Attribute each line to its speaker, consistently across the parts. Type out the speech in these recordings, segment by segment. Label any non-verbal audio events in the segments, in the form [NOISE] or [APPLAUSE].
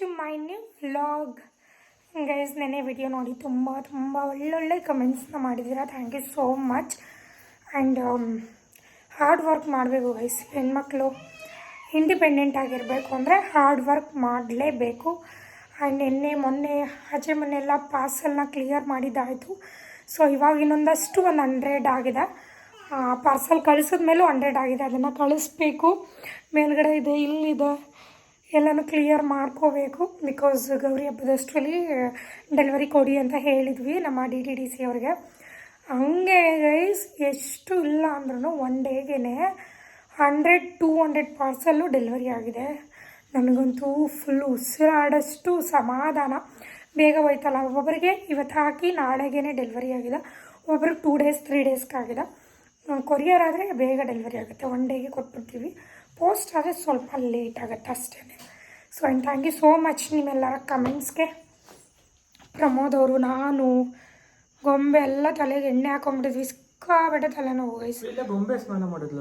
Speaker 1: To my new vlog guys ನೆನೆ video ನೋಡಿ ತುಂಬ ತುಂಬ ಒಳ್ಳೊಳ್ಳೆ ಕಮೆಂಟ್ಸ್ನ ಮಾಡಿದ್ದೀರಾ? Thank you so much and hard work ಮಾಡಬೇಕು ಗೈಸ್ ಹೆಣ್ಮಕ್ಳು. ಇಂಡಿಪೆಂಡೆಂಟ್ ಆಗಿರಬೇಕು ಅಂದರೆ ಹಾರ್ಡ್ ವರ್ಕ್ ಮಾಡಲೇಬೇಕು. ಆ್ಯಂಡ್ ನಿನ್ನೆ, ಮೊನ್ನೆ, ಆಚೆ ಮೊನ್ನೆ ಎಲ್ಲ ಪಾರ್ಸಲ್ನ ಕ್ಲಿಯರ್ ಮಾಡಿದ್ದಾಯಿತು. ಸೊ ಇವಾಗ ಇನ್ನೊಂದಷ್ಟು ಒಂದು ಹಂಡ್ರೆಡ್ ಆಗಿದೆ. ಪಾರ್ಸಲ್ ಕಳಿಸಿದ ಮೇಲೂ ಹಂಡ್ರೆಡ್ ಆಗಿದೆ. ಅದನ್ನು ಕಳಿಸ್ಬೇಕು. ಮೇಲ್ಗಡೆ ಇದೆ, ಇಲ್ಲಿದೆ. ಎಲ್ಲನೂ ಕ್ಲಿಯರ್ ಮಾಡ್ಕೋಬೇಕು ಬಿಕಾಸ್ ಗೌರಿ ಹಬ್ಬದಷ್ಟರಲ್ಲಿ ಡೆಲಿವರಿ ಕೊಡಿ ಅಂತ ಹೇಳಿದ್ವಿ ನಮ್ಮ ಡಿ ಟಿ ಡಿ ಸಿ ಅವ್ರಿಗೆ. ಹಂಗೆ ಗೈಸ್ ಎಷ್ಟು ಇಲ್ಲ ಅಂದ್ರೂ ಒನ್ ಡೇಗೆ hundred two hundred parcel delivery ಆಗಿದೆ. ನನಗಂತೂ ಫುಲ್ ಉಸಿರಾಡಷ್ಟು ಸಮಾಧಾನ. ಬೇಗ ಹೋಯ್ತಲ್ಲ ಒಬ್ಬೊಬ್ಬರಿಗೆ ಇವತ್ತು ಹಾಕಿ ನಾಳೆಗೇ ಡೆಲಿವರಿ ಆಗಿದೆ. ಒಬ್ಬರಿಗೆ ಟೂ ಡೇಸ್ ತ್ರೀ ಡೇಸ್ಗಾಗಿದೆ ಕೊರಿಯರ್ ಆದರೆ ಬೇಗ ಡೆಲಿವರಿ ಆಗುತ್ತೆ. ಒನ್ ಡೇಗೆ ಕೊಟ್ಬಿಡ್ತೀವಿ. ಪೋಸ್ಟ್ ಆದರೆ ಸ್ವಲ್ಪ ಲೇಟ್ ಆಗುತ್ತೆ ಅಷ್ಟೇ. So and thank you so much ನಿಮ್ಮೆಲ್ಲರ ಕಮೆಂಟ್ಸ್ಗೆ ಪ್ರಮೋದ್ ಅವರು ನಾನು ಗೊಂಬೆ ಎಲ್ಲ ತಲೆಗೆ ಎಣ್ಣೆ ಹಾಕೊಂಡ್ಬಿಟ್ಟಿದ್ವಿ. ಸಿಕ್ಕಾಬಿಟ್ಟೆ ತಲೆನೋವು ವಯಸ್ಸು
Speaker 2: ಇಲ್ಲ ಗೊಂಬೆ ಸ್ನಾನ ಮಾಡಿದ್ಲ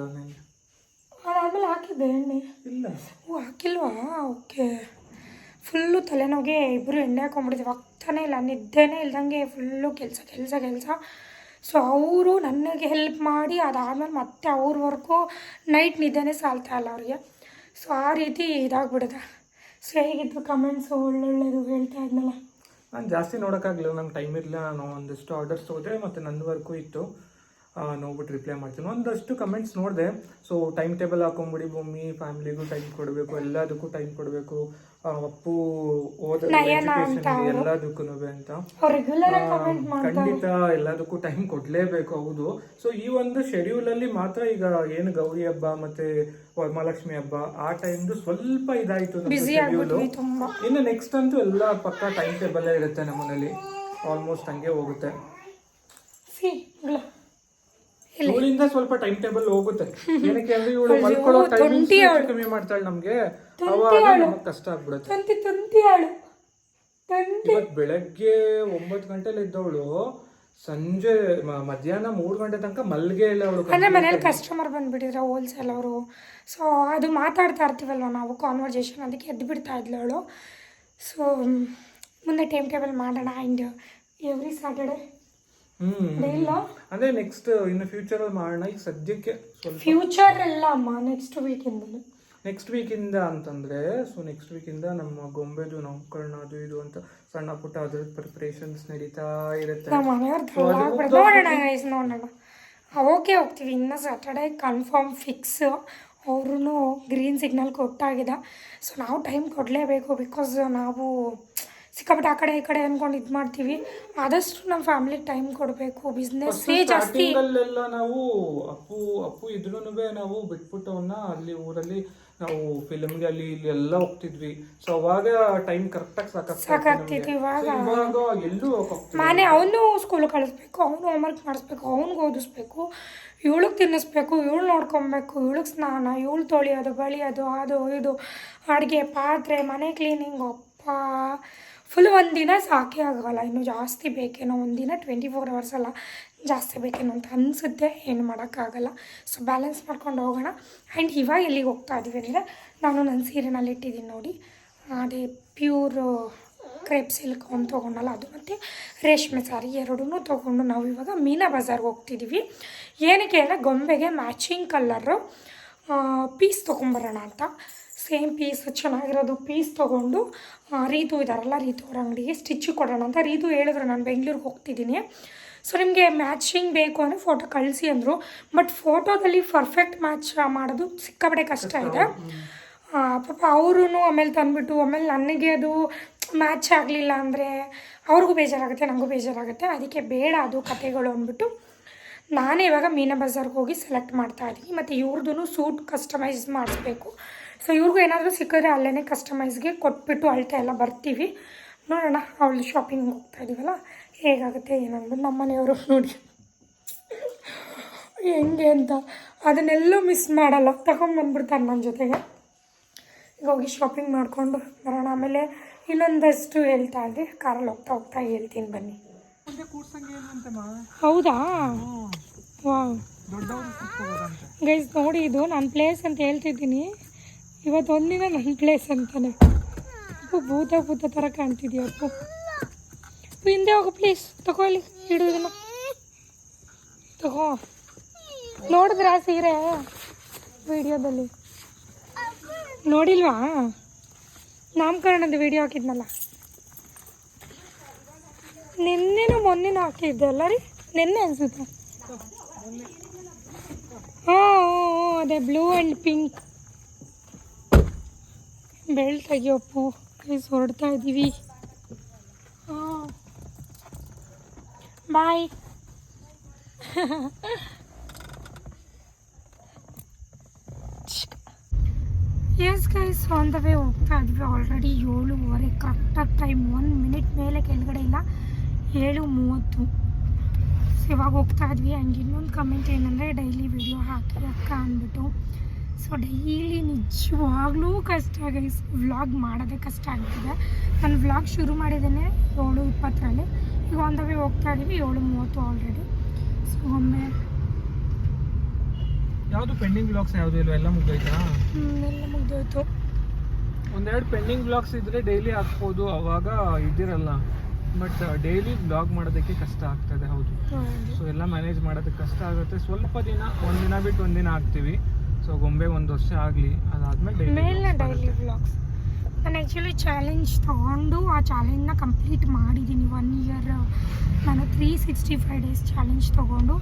Speaker 1: ಅದಾದಮೇಲೆ ಹಾಕಿದ್ದೆ ಎಣ್ಣೆ.
Speaker 2: ಇಲ್ಲ.
Speaker 1: ಓ ಹಾಕಿಲ್ವಾ? ಓಕೆ. ಫುಲ್ಲು ತಲೆನೋವಿಗೆ ಇಬ್ಬರು ಎಣ್ಣೆ ಹಾಕೊಂಡ್ಬಿಟ್ಟಿದ್ವಿ. ಆಗ್ತಾನೆ ಇಲ್ಲ ನಿದ್ದೆನೇ ಇಲ್ದಂಗೆ ಫುಲ್ಲು ಕೆಲಸ ಕೆಲಸ ಕೆಲಸ. ಸೊ ಅವರು ನನಗೆ ಹೆಲ್ಪ್ ಮಾಡಿ ಅದಾದಮೇಲೆ ಮತ್ತೆ ಅವ್ರವರೆಗೂ ನೈಟ್ ನಿದ್ದೆನೇ ಸಾಲ್ತಾ ಇಲ್ಲ ಅವ್ರಿಗೆ. ಸೊ ಆ ರೀತಿ ಇದಾಗ್ಬಿಡುತ್ತೆ. ಸೊ ಹೇಗಿತ್ತು ಕಮೆಂಟ್ಸು ಒಳ್ಳೊಳ್ಳೆದು ಹೇಳ್ತಾ ಇದ್ನಲ್ಲ?
Speaker 2: ನಾನು ಜಾಸ್ತಿ ನೋಡೋಕ್ಕಾಗಲಿಲ್ಲ, ನಂಗೆ ಟೈಮ್ ಇರಲಿಲ್ಲ, ನಾನು ಒಂದಷ್ಟು ಆರ್ಡರ್ಸ್ ಹೋದೆ ಮತ್ತು ನನ್ನ ವರ್ಕು ಇತ್ತು. ನೋಡ್ಬಿಟ್ಟು ರಿಪ್ಲೈ ಮಾಡ್ತೀನಿ. ಒಂದಷ್ಟು ಕಮೆಂಟ್ಸ್ ನೋಡಿದೆ. ಸೊ ಟೈಮ್ ಟೇಬಲ್ ಹಾಕೊಂಬಿಡಿ ಭೂಮಿ ಫ್ಯಾಮಿಲಿಗೂ ಟೈಮ್ ಕೊಡಬೇಕು ಎಲ್ಲದಕ್ಕೂ ಟೈಮ್ ಕೊಡಬೇಕು. ಅಪ್ಪು ಓದ ಎಲ್ಲದಕ್ಕೂ ಅಂತ ಖಂಡಿತ ಎಲ್ಲದಕ್ಕೂ ಟೈಮ್ ಕೊಡ್ಲೇಬೇಕು ಹೌದು. ಸೊ ಈ ಒಂದು ಶೆಡ್ಯೂಲ್ ಅಲ್ಲಿ ಮಾತ್ರ ಈಗ ಏನು ಗೌರಿ ಹಬ್ಬ ಮತ್ತೆ ವರಮಹಾಲಕ್ಷ್ಮಿ ಹಬ್ಬ ಆ ಟೈಮ್ದು ಸ್ವಲ್ಪ ಇದಾಯ್ತು
Speaker 1: ಶೆಡ್ಯೂಲ್
Speaker 2: ಇನ್ನು ನೆಕ್ಸ್ಟ್ ಅಂತೂ ಎಲ್ಲ ಪಕ್ಕ ಟೈಮ್ ಟೇಬಲ್ ಇರುತ್ತೆ ನಮ್ಮನೇಲಿ ಆಲ್ಮೋಸ್ಟ್ ಹಂಗೆ ಹೋಗುತ್ತೆ. ಇವಳಿಂದ ಸ್ವಲ್ಪ ಟೈಮ್ ಟೇಬಲ್ ಹೋಗುತ್ತೆ. ಏನಕ್ಕೆ ಅಂದ್ರೆ ಇವಳು ಮಲ್ಕೊಳ್ಳೋ ಟೈಮಿಂಗ್ಸ್ ಕಮ್ಮಿ ಮಾಡ್ತಾಳೆ ನಮಗೆ. ಅವಾಗ ನಮಗ್ ಕಷ್ಟ ಆಗ್ಬಿಡುತ್ತೆ.
Speaker 1: ತಂತಿ ತಂತಿ ಆಳು. ತಂತಿ.
Speaker 2: ಬೆಳಗ್ಗೆ ಒಂಬತ್ತು ಗಂಟೆಲಿ ಇದ್ದವಳು ಸಂಜೆ ಮಧ್ಯಾಹ್ನ ಮೂರು ಗಂಟೆ ತನಕ ಮಲ್ಗೆ ಇಲ್ಲ ಅವಳು
Speaker 1: ಅಂದರೆ ಮನೇಲಿ ಕಸ್ಟಮರ್ ಬಂದುಬಿಟ್ಟಿದ್ರೆ ಹೋಲ್ಸೇಲ್ ಅವರು. ಸೊ ಅದು ಮಾತಾಡ್ತಾ ಇರ್ತೀವಲ್ವ ನಾವು ಕಾನ್ವರ್ಸೇಷನ್ ಅದಕ್ಕೆ ಎದ್ದು ಬಿಡ್ತಾ ಇದ್ಲು ಅವಳು. ಸೊ ಮುಂದೆ ಟೈಮ್ ಟೇಬಲ್ ಮಾಡೋಣ ಆ್ಯಂಡ್ ಎವ್ರಿ ಸ್ಯಾಟರ್ಡೆ ಇಲ್ಲ
Speaker 2: ಅಂದ್ರೆ ನೆಕ್ಸ್ಟ್ ಇನ್ನು ಫ್ಯೂಚರ್ ಅಲ್ಲಿ ಮಾಡೋಣ ಈಗ ಸದ್ಯಕ್ಕೆ ಸ್ವಲ್ಪ
Speaker 1: ಫ್ಯೂಚರ್ ಅಲ್ಲ ಅಮ್ಮ ನೆಕ್ಸ್ಟ್ ವೀಕಿಂದಲೂ
Speaker 2: ನೆಕ್ಸ್ಟ್ ವೀಕಿಂದ ಅಂತಂದ್ರೆ ಸೊ ನೆಕ್ಸ್ಟ್ ವೀಕಿಂದ ನಮ್ಮ ಗೊಂಬೆದು ನೌಕರಣ ಅದು ಇದು ಅಂತ ಸಣ್ಣ ಪುಟ್ಟ ಅದ್ರ ಪ್ರಿಪರೇಷನ್ಸ್ ನಡೀತಾ ಇರುತ್ತೆ.
Speaker 1: ನೋಡೋಣ. ಓಕೆ ಹೋಗ್ತೀವಿ ಇನ್ನು ಸ್ಯಾಟರ್ಡೆ ಕನ್ಫರ್ಮ್ ಫಿಕ್ಸ್ ಅವ್ರೂ ಗ್ರೀನ್ ಸಿಗ್ನಲ್ ಕೊಟ್ಟಾಗಿದೆ. ಸೊ ನಾವು ಟೈಮ್ ಕೊಡಲೇಬೇಕು ಬಿಕಾಸ್ ನಾವು ಸಿಕ್ಕಾಪಟ್ಟೆ ಆ ಕಡೆ ಈ ಕಡೆ ಅಂದ್ಕೊಂಡು ಇದು ಮಾಡ್ತೀವಿ. ಆದಷ್ಟು ನಮ್ಮ ಫ್ಯಾಮಿಲಿ ಟೈಮ್ ಕೊಡಬೇಕು. ಬಿಸ್ನೆಸ್ ಜಾಸ್ತಿ
Speaker 2: ಅಲ್ಲೆಲ್ಲ ನಾವು ಅಪ್ಪು ಅಪ್ಪು ಇದ್ರೂ ನಾವು ಬಿಟ್ಬಿಟ್ಟು ಅವನ್ನ ಅಲ್ಲಿ ಊರಲ್ಲಿ ನಾವು ಫಿಲಮ್ಗೆ ಅಲ್ಲಿ ಇಲ್ಲಿ ಎಲ್ಲ ಹೋಗ್ತಿದ್ವಿ. ಸೊ ಅವಾಗ ಟೈಮ್ ಕರೆಕ್ಟಾಗಿ ಸಾಕಾಗ್ತಿತ್ತು
Speaker 1: ಸಾಕಾಗ್ತಿತ್ತು ಇವಾಗ.
Speaker 2: ಇವಾಗ ಎಲ್ಲೂ
Speaker 1: ಮನೆ ಅವನು ಸ್ಕೂಲ್ ಕಳಿಸ್ಬೇಕು ಅವನು ಹೋಮ್ವರ್ಕ್ ಮಾಡಿಸ್ಬೇಕು ಅವ್ನಿಗೆ ಓದಿಸ್ಬೇಕು ಇವಳಿಗೆ ತಿನ್ನಿಸ್ಬೇಕು ಇವಳು ನೋಡ್ಕೊಬೇಕು ಇವಳಿಗೆ ಸ್ನಾನ ಇವಳು ತೊಳಿಯೋದು ಬಳಿಯೋದು ಅದು ಇದು ಅಡುಗೆ ಪಾತ್ರೆ ಮನೆ ಕ್ಲೀನಿಂಗ್ ಅಪ್ಪ. ಫುಲ್ ದಿನ ಸಾಕೇ ಆಗೋಲ್ಲ, ಇನ್ನೂ ಜಾಸ್ತಿ ಬೇಕೇನೋ, ಒಂದು ದಿನ ಟ್ವೆಂಟಿ ಫೋರ್ ಅವರ್ಸ್ ಅಲ್ಲ, ಜಾಸ್ತಿ ಬೇಕೇನೋ ಅಂತ ಅನಿಸುತ್ತೆ, ಏನು ಮಾಡೋಕ್ಕಾಗಲ್ಲ ಸೊ ಬ್ಯಾಲೆನ್ಸ್ ಮಾಡ್ಕೊಂಡು ಹೋಗೋಣ. ಆ್ಯಂಡ್ ಇವಾಗ ಎಲ್ಲಿಗೆ ಹೋಗ್ತಾ ಇದ್ದೀವಿ ಅಂದರೆ, ನಾನು ನನ್ನ ಸೀರೆನಲ್ಲಿ ಇಟ್ಟಿದ್ದೀನಿ ನೋಡಿ. ಅದೇ ಪ್ಯೂರ್ ಕ್ರೇಪ್ ಸಿಲ್ಕ್ ಒಂದು ತೊಗೊಂಡಲ್ಲ, ಅದು ಮತ್ತು ರೇಷ್ಮೆ ಸಾರಿ ಎರಡೂ ತೊಗೊಂಡು ನಾವು ಇವಾಗ ಮೀನಾ ಬಜಾರ್ಗೆ ಹೋಗ್ತಿದ್ದೀವಿ ಏನಕ್ಕೆ ಅಂದರೆ, ಗೊಂಬೆಗೆ ಮ್ಯಾಚಿಂಗ್ ಕಲ್ಲರು ಪೀಸ್ ತೊಗೊಂಬರೋಣ ಅಂತ. ಸೇಮ್ ಪೀಸ್ ಚೆನ್ನಾಗಿರೋದು ಪೀಸ್ ತೊಗೊಂಡು ರೀತು ಇದ್ದಾರಲ್ಲ ರೀತು ಅವ್ರ ಅಂಗಡಿಗೆ ಸ್ಟಿಚ್ಚು ಕೊಡೋಣ ಅಂತ ರೀತು ಹೇಳಿದ್ರು. ನಾನು ಬೆಂಗಳೂರಿಗೆ ಹೋಗ್ತಿದ್ದೀನಿ. ಸೊ ನಿಮಗೆ ಮ್ಯಾಚಿಂಗ್ ಬೇಕು ಅಂದರೆ ಫೋಟೋ ಕಳಿಸಿ ಅಂದರು. ಬಟ್ ಫೋಟೋದಲ್ಲಿ ಪರ್ಫೆಕ್ಟ್ ಮ್ಯಾಚ್ ಮಾಡೋದು ಸಿಕ್ಕಾಪಟ್ಟೆ ಕಷ್ಟ ಇದೆ. ಪಾಪ ಅವರು ಆಮೇಲೆ ತಂದುಬಿಟ್ಟು ಆಮೇಲೆ ನನಗೆ ಅದು ಮ್ಯಾಚ್ ಆಗಲಿಲ್ಲ ಅಂದರೆ ಅವ್ರಿಗೂ ಬೇಜಾರಾಗುತ್ತೆ ನನಗೂ ಬೇಜಾರಾಗುತ್ತೆ. ಅದಕ್ಕೆ ಬೇಡ ಅದು ಕತೆಗಳು ಅಂದ್ಬಿಟ್ಟು ನಾನೇ ಇವಾಗ ಮೀನಾ ಬಜಾರ್ಗೆ ಹೋಗಿ ಸೆಲೆಕ್ಟ್ ಮಾಡ್ತಾ ಇದ್ದೀನಿ. ಮತ್ತು ಇವ್ರದ್ದು ಸೂಟ್ ಕಸ್ಟಮೈಸ್ ಮಾಡಿಸ್ಬೇಕು. ಸೊ ಇವ್ರಿಗೂ ಏನಾದರೂ ಸಿಕ್ಕಿದ್ರೆ ಅಲ್ಲೇ ಕಸ್ಟಮೈಸ್ಗೆ ಕೊಟ್ಬಿಟ್ಟು ಅಳತೆ ಎಲ್ಲ ಬರ್ತೀವಿ. ನೋಡೋಣ ಅವಳು ಶಾಪಿಂಗ್ ಹೋಗ್ತಾ ಇದೀವಲ್ಲ ಹೇಗಾಗುತ್ತೆ ಏನಂದ್ಬಿಟ್ಟು ನಮ್ಮ ಮನೆಯವರು ನೋಡಿ. ಹೆಂಗೆ ಅಂತ. ಅದನ್ನೆಲ್ಲೂ ಮಿಸ್ ಮಾಡಲ್ಲ. ತಗೊಂಬಂದ್ಬಿಡ್ತಾರೆ ನನ್ನ ಜೊತೆಗೆ. ಈಗ ಹೋಗಿ ಶಾಪಿಂಗ್ ಮಾಡಿಕೊಂಡು ಬರೋಣ. ಆಮೇಲೆ ಇನ್ನೊಂದಷ್ಟು ಹೇಳ್ತಾ ಇದ್ದೆ. ಕಾರಲ್ಲಿ ಹೋಗ್ತಾ ಹೋಗ್ತಾ ಹೇಳ್ತೀನಿ ಬನ್ನಿ. ಹೌದಾ? ಗೈಸ್ ನೋಡಿ ಇದು ನನ್ನ ಪ್ಲೇಸ್ ಅಂತ ಹೇಳ್ತಿದ್ದೀನಿ. ಇವತ್ತು ಒಂದಿನ ನನ್ನ ಪ್ಲೇಸ್ ಅಂತಾನೆ. ಅಪ್ಪು, ಭೂತ ಭೂತ ಥರ ಕಾಣ್ತಿದ್ಯಾ ಅಪ್ಪು? ಹಿಂದೆ ಹೋಗು ಪ್ಲೀಸ್ ತಗೋ ಇಲ್ಲಿ ಹಿಡು ಇದನ್ನ. ತಗೋ. ನೋಡಿದ್ರಾ ಸೀರೆ ವಿಡಿಯೋದಲ್ಲಿ? ನೋಡಿಲ್ವಾ? ನಾಮಕರಣದ ವಿಡಿಯೋ ಹಾಕಿದ್ನಲ್ಲ. ನಿನ್ನೆನೂ ಮೊನ್ನೆ ಹಾಕಿದ್ದೆ ಅಲ್ಲ ರೀ? ನಿನ್ನೆ ಅನ್ಸುತ್ತೆ. ಹಾಂ ಅದೇ ಬ್ಲೂ ಆ್ಯಂಡ್ ಪಿಂಕ್ ಬೆಳ್ ತೆಗಿಯಪ್ಪು ಗೈಸ್ ಹೊರಡ್ತಾ ಇದ್ದೀವಿ bye yes guys on the way ಹೋಗ್ತಾ ಇದ್ವಿ. ಆಲ್ರೆಡಿ ಏಳುವರೆ. ಕರೆಕ್ಟಾಗಿ ಟೈಮ್ ಒನ್ ಮಿನಿಟ್ ಮೇಲೆ ಕೆಳಗಡೆ ಇಲ್ಲ. ಏಳು ಮೂವತ್ತು. ಇವಾಗ ಹೋಗ್ತಾ ಇದ್ವಿ. ಹಂಗೆ ಇನ್ನೊಂದು ಕಮೆಂಟ್ ಏನಂದರೆ ಡೈಲಿ ವಿಡಿಯೋ ಹಾಕಿ ಅಕ್ಕ ಅಂದ್ಬಿಟ್ಟು. ಸೊ ಡೈಲಿ ನಿಜವಾಗ್ಲೂ ಕಷ್ಟ ಗೈಸ್ ವ್ಲಾಗ್ ಮಾಡೋದೇ ಕಷ್ಟ ಆಗ್ತಿದೆ. ನಾನು ವ್ಲಾಗ್ ಶುರು ಮಾಡಿದ್ದೇನೆ ಏಳು ಇಪ್ಪತ್ತರಲ್ಲಿ. ಈಗ ಆನ್ ದ ವೇ ಹೋಗ್ತಾ ಇದ್ದೀವಿ ಏಳು ಮೂವತ್ತು ಆಲ್ರೆಡಿ ಸೊ ಒಮ್ಮೆ
Speaker 2: ಯಾವುದು ಪೆಂಡಿಂಗ್ ವ್ಲಾಗ್ಸ್ ಯಾವುದು ಇಲ್ಲ ಎಲ್ಲ ಮುಗ್ದೋಯ್ತಾ?
Speaker 1: ಎಲ್ಲ ಮುಗ್ದೋಯ್ತು.
Speaker 2: ಒಂದೆರಡು ಪೆಂಡಿಂಗ್ ವ್ಲಾಗ್ಸ್ ಇದ್ರೆ ಡೈಲಿ ಹಾಕ್ಬೋದು. ಅವಾಗ ಇದ್ದಿರಲ್ಲ. ಬಟ್ ಡೈಲಿ ಬ್ಲಾಗ್ ಮಾಡೋದಕ್ಕೆ ಕಷ್ಟ ಆಗ್ತದೆ. ಹೌದು.
Speaker 1: ಹೌದು.
Speaker 2: ಸೊ ಎಲ್ಲ ಮ್ಯಾನೇಜ್ ಮಾಡೋದಕ್ಕೆ ಕಷ್ಟ ಆಗುತ್ತೆ. ಸ್ವಲ್ಪ ದಿನ ಒಂದಿನ ಬಿಟ್ಟು ಒಂದಿನ ಹಾಕ್ತೀವಿ. ಸೊ ಗೊಂಬೆ ಒಂದು ವರ್ಷ ಆಗಲಿ ಅದಾದಮೇಲೆ
Speaker 1: ಮೇಲಿನ
Speaker 2: ಡೈಲಿ
Speaker 1: ವ್ಲಾಗ್ಸ್ ನಾನು ಆ್ಯಕ್ಚುಲಿ ಚಾಲೆಂಜ್ ತೊಗೊಂಡು ಆ ಚಾಲೆಂಜ್ನ ಕಂಪ್ಲೀಟ್ ಮಾಡಿದ್ದೀನಿ ಒನ್ ಇಯರ್ ನಾನು three sixty five days challenge ತೊಗೊಂಡು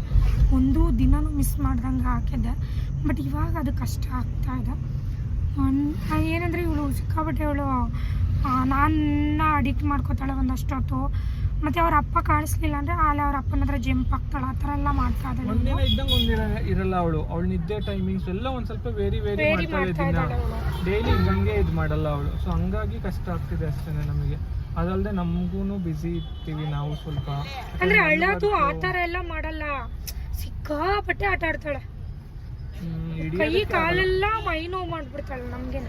Speaker 1: ಒಂದು ದಿನನೂ ಮಿಸ್ ಮಾಡ್ದಂಗೆ ಹಾಕಿದ್ದೆ ಬಟ್ ಇವಾಗ ಅದು ಕಷ್ಟ ಆಗ್ತಾ ಇದೆ. ಏನಂದರೆ ಇವಳು ಸಿಕ್ಕಾಪಟ್ಟೆ ಇವಳು ನಾನು ಅಡಿಕ್ಟ್ ಮಾಡ್ಕೋತಾಳೆ ಒಂದಷ್ಟೊತ್ತು. ಮತ್ತು ಅವ್ರ ಅಪ್ಪ ಕಾಣಿಸ್ಲಿಲ್ಲ ಅಂದ್ರೆ ಆಲೆ ಅವ್ರ ಅಪ್ಪನ ಹತ್ರ ಜಿಮ್ ಆಗ್ತಾಳೆ ಆ ಥರ ಎಲ್ಲ ಮಾಡ್ತಾ ಇದ್ದಾಳೆ.
Speaker 2: ಒಂದಿನ. ಇದ್ದಂಗೆ ಒಂದಿನ ಇರಲ್ಲ ಅವಳು. ಅವಳು ನಿದ್ದೆ ಟೈಮಿಂಗ್ಸ್ ಎಲ್ಲ ಒಂದ್ ಸ್ವಲ್ಪ ವೇರಿ ವೇರಿ
Speaker 1: ವೇರಿ
Speaker 2: ಮಾಡ್ತಾಳೆ
Speaker 1: ಮಾಡ್ತಾ
Speaker 2: ದಿನ.
Speaker 1: ಇದ್ದಾಳೆ ಅವಳು.
Speaker 2: ಡೈಲಿ ಹಂಗೆ ಇದು ಮಾಡಲ್ಲ ಅವಳು. ಸೊ ಹಂಗಾಗಿ ಕಷ್ಟ ಆಗ್ತಿದೆ ಅಷ್ಟೇ ನಮಗೆ. ಅದಲ್ಲದೆ ನಮಗೂನು ಬ್ಯುಸಿ ಇರ್ತೀವಿ ನಾವು ಸ್ವಲ್ಪ.
Speaker 1: ಅಂದ್ರೆ ಅಳ್ಳೋದು ಆ ಥರ ಎಲ್ಲ ಮಾಡಲ್ಲ. ಸಿಕ್ಕಾಪಟ್ಟೆ ಆಟ ಆಡ್ತಾಳೆ.
Speaker 2: ಹ್ಮ್,
Speaker 1: ಕೈ
Speaker 2: ಹಿಡಿಯೋದಕ್ಕೆ ಆಗಲ್ಲ.
Speaker 1: ಕಾಲೆಲ್ಲ ಮೈ ನೋವು ಮಾಡ್ಬಿಡ್ತಾಳೆ ನಮಗೆ.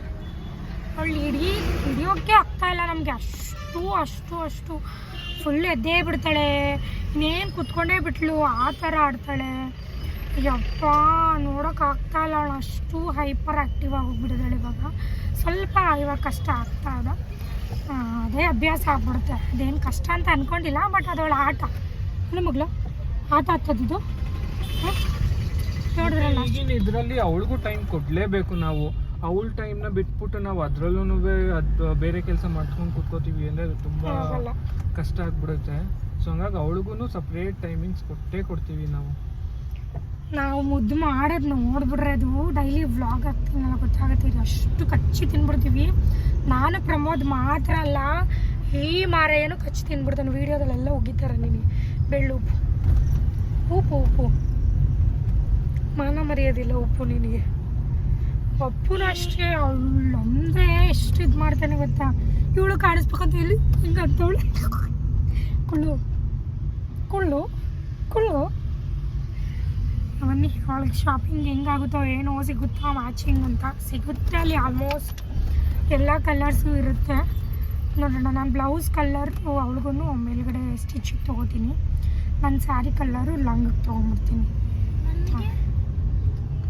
Speaker 1: ಅವಳು ಇಡೀ ಹಿಡಿಯೋಕೆ ಆಗ್ತಾ ಇಲ್ಲ ನಮಗೆ. ಅಷ್ಟು ಅಷ್ಟು ಅಷ್ಟು ಫುಲ್ ಎದ್ದೇ ಬಿಡ್ತಾಳೆ. ಇನ್ನೇನು ಕುತ್ಕೊಂಡೇ ಬಿಟ್ಲು, ಆ ಥರ ಆಡ್ತಾಳೆ. ಯಪ್ಪ, ನೋಡೋಕೆ ಆಗ್ತಾ ಇಲ್ಲ ಅವಳು. ಅಷ್ಟು ಹೈಪರ್ ಆ್ಯಕ್ಟಿವ್ ಆಗೋಗ್ಬಿಟ್ಟಿದ್ದಾಳೆ ಇವಾಗ. ಸ್ವಲ್ಪ ಇವಾಗ ಕಷ್ಟ ಆಗ್ತಾ ಇದೆ. ಅದೇ ಅಭ್ಯಾಸ ಆಗ್ಬಿಡುತ್ತೆ. ಅದೇನು ಕಷ್ಟ ಅಂತ ಅಂದ್ಕೊಂಡಿಲ್ಲ ಬಟ್ ಅದವಳ ಆಟ. ಅಲ್ಲ ಮಗಳು, ಆಟ ಹತ್ತದಿದ್ದು ನೋಡಿದ್ರಲ್ಲ?
Speaker 2: ಇದರಲ್ಲಿ ಅವಳಿಗೂ ಟೈಮ್ ಕೊಡಲೇಬೇಕು ನಾವು. ಅವಳ ಟೈಮ್ನ ಬಿಟ್ಬಿಟ್ಟು ನಾವು ಅದ್ರಲ್ಲೂ ಅದು ಬೇರೆ ಕೆಲಸ ಮಾಡ್ಕೊಂಡು ಕುತ್ಕೋತೀವಿ ಅಂದ್ರೆ ಅದು ತುಂಬಾ ಕಷ್ಟ ಆಗ್ಬಿಡುತ್ತೆ. ಸೊ ಹಂಗಾಗಿ ಅವಳಿಗೂ ಸಪ್ರೇಟ್ ಟೈಮಿಂಗ್ಸ್ ಕೊಟ್ಟೇ ಕೊಡ್ತೀವಿ ನಾವು.
Speaker 1: ನಾವು ಮುದ್ದು ಮಾಡೋದು ನೋಡ್ಬಿಡ್ರೆ ಅದು ಡೈಲಿ ವ್ಲಾಗ್ ಆಗ್ತೀನಲ್ಲ ಗೊತ್ತಾಗತ್ತೆ ಇದು ಅಷ್ಟು ಕಚ್ಚಿ ತಿನ್ಬಿಡ್ತೀವಿ. ನಾನು ಪ್ರಮೋದ್ ಮಾತ್ರ ಅಲ್ಲ ಈ ಏನು ಕಚ್ಚಿ ತಿನ್ಬಿಡ್ತಾನೆ ವೀಡಿಯೋದಲ್ಲೆಲ್ಲ ಉಗಿತಾರೆ ನಿನಗೆ ಬೆಳ್ಳು ಉಪ್ಪು. ಉಪ್ಪು ಉಪ್ಪು. ಮಾನ ಮರೆಯೋದಿಲ್ಲ ಉಪ್ಪು ನಿನಗೆ. ಅಪ್ಪುನ ಅಷ್ಟೇ ಅವಳು ಅಂದರೆ ಎಷ್ಟು ಇದು ಮಾಡ್ತಾನೆ ಗೊತ್ತಾ? ಇವಳು ಕಾಣಿಸ್ಬೇಕಂತ ಹೇಳಿ ಹಿಂಗೆ ಅಂತವಳು ಕುಳ್ಳು. ಕುಳ್ಳು? ಕುಳ್ಳು? ಬನ್ನಿ ಅವಳಿಗೆ ಶಾಪಿಂಗ್ ಹೆಂಗಾಗುತ್ತೋ ಏನೋ ಸಿಗುತ್ತೋ ಮ್ಯಾಚಿಂಗ್ ಅಂತ. ಸಿಗುತ್ತೆ ಅಲ್ಲಿ ಆಲ್ಮೋಸ್ಟ್ ಎಲ್ಲ ಕಲರ್ಸು ಇರುತ್ತೆ. ನೋಡೋಣ ನಾನು ಬ್ಲೌಸ್ ಕಲ್ಲರ್ ಅವಳಿಗೂ ಮೇಲ್ಗಡೆ ಸ್ಟಿಚಿಗೆ ತೊಗೋತೀನಿ. ನನ್ನ ಸ್ಯಾರಿ ಕಲರು ಲಂಗಿಗೆ ತೊಗೊಂಬಿಡ್ತೀನಿ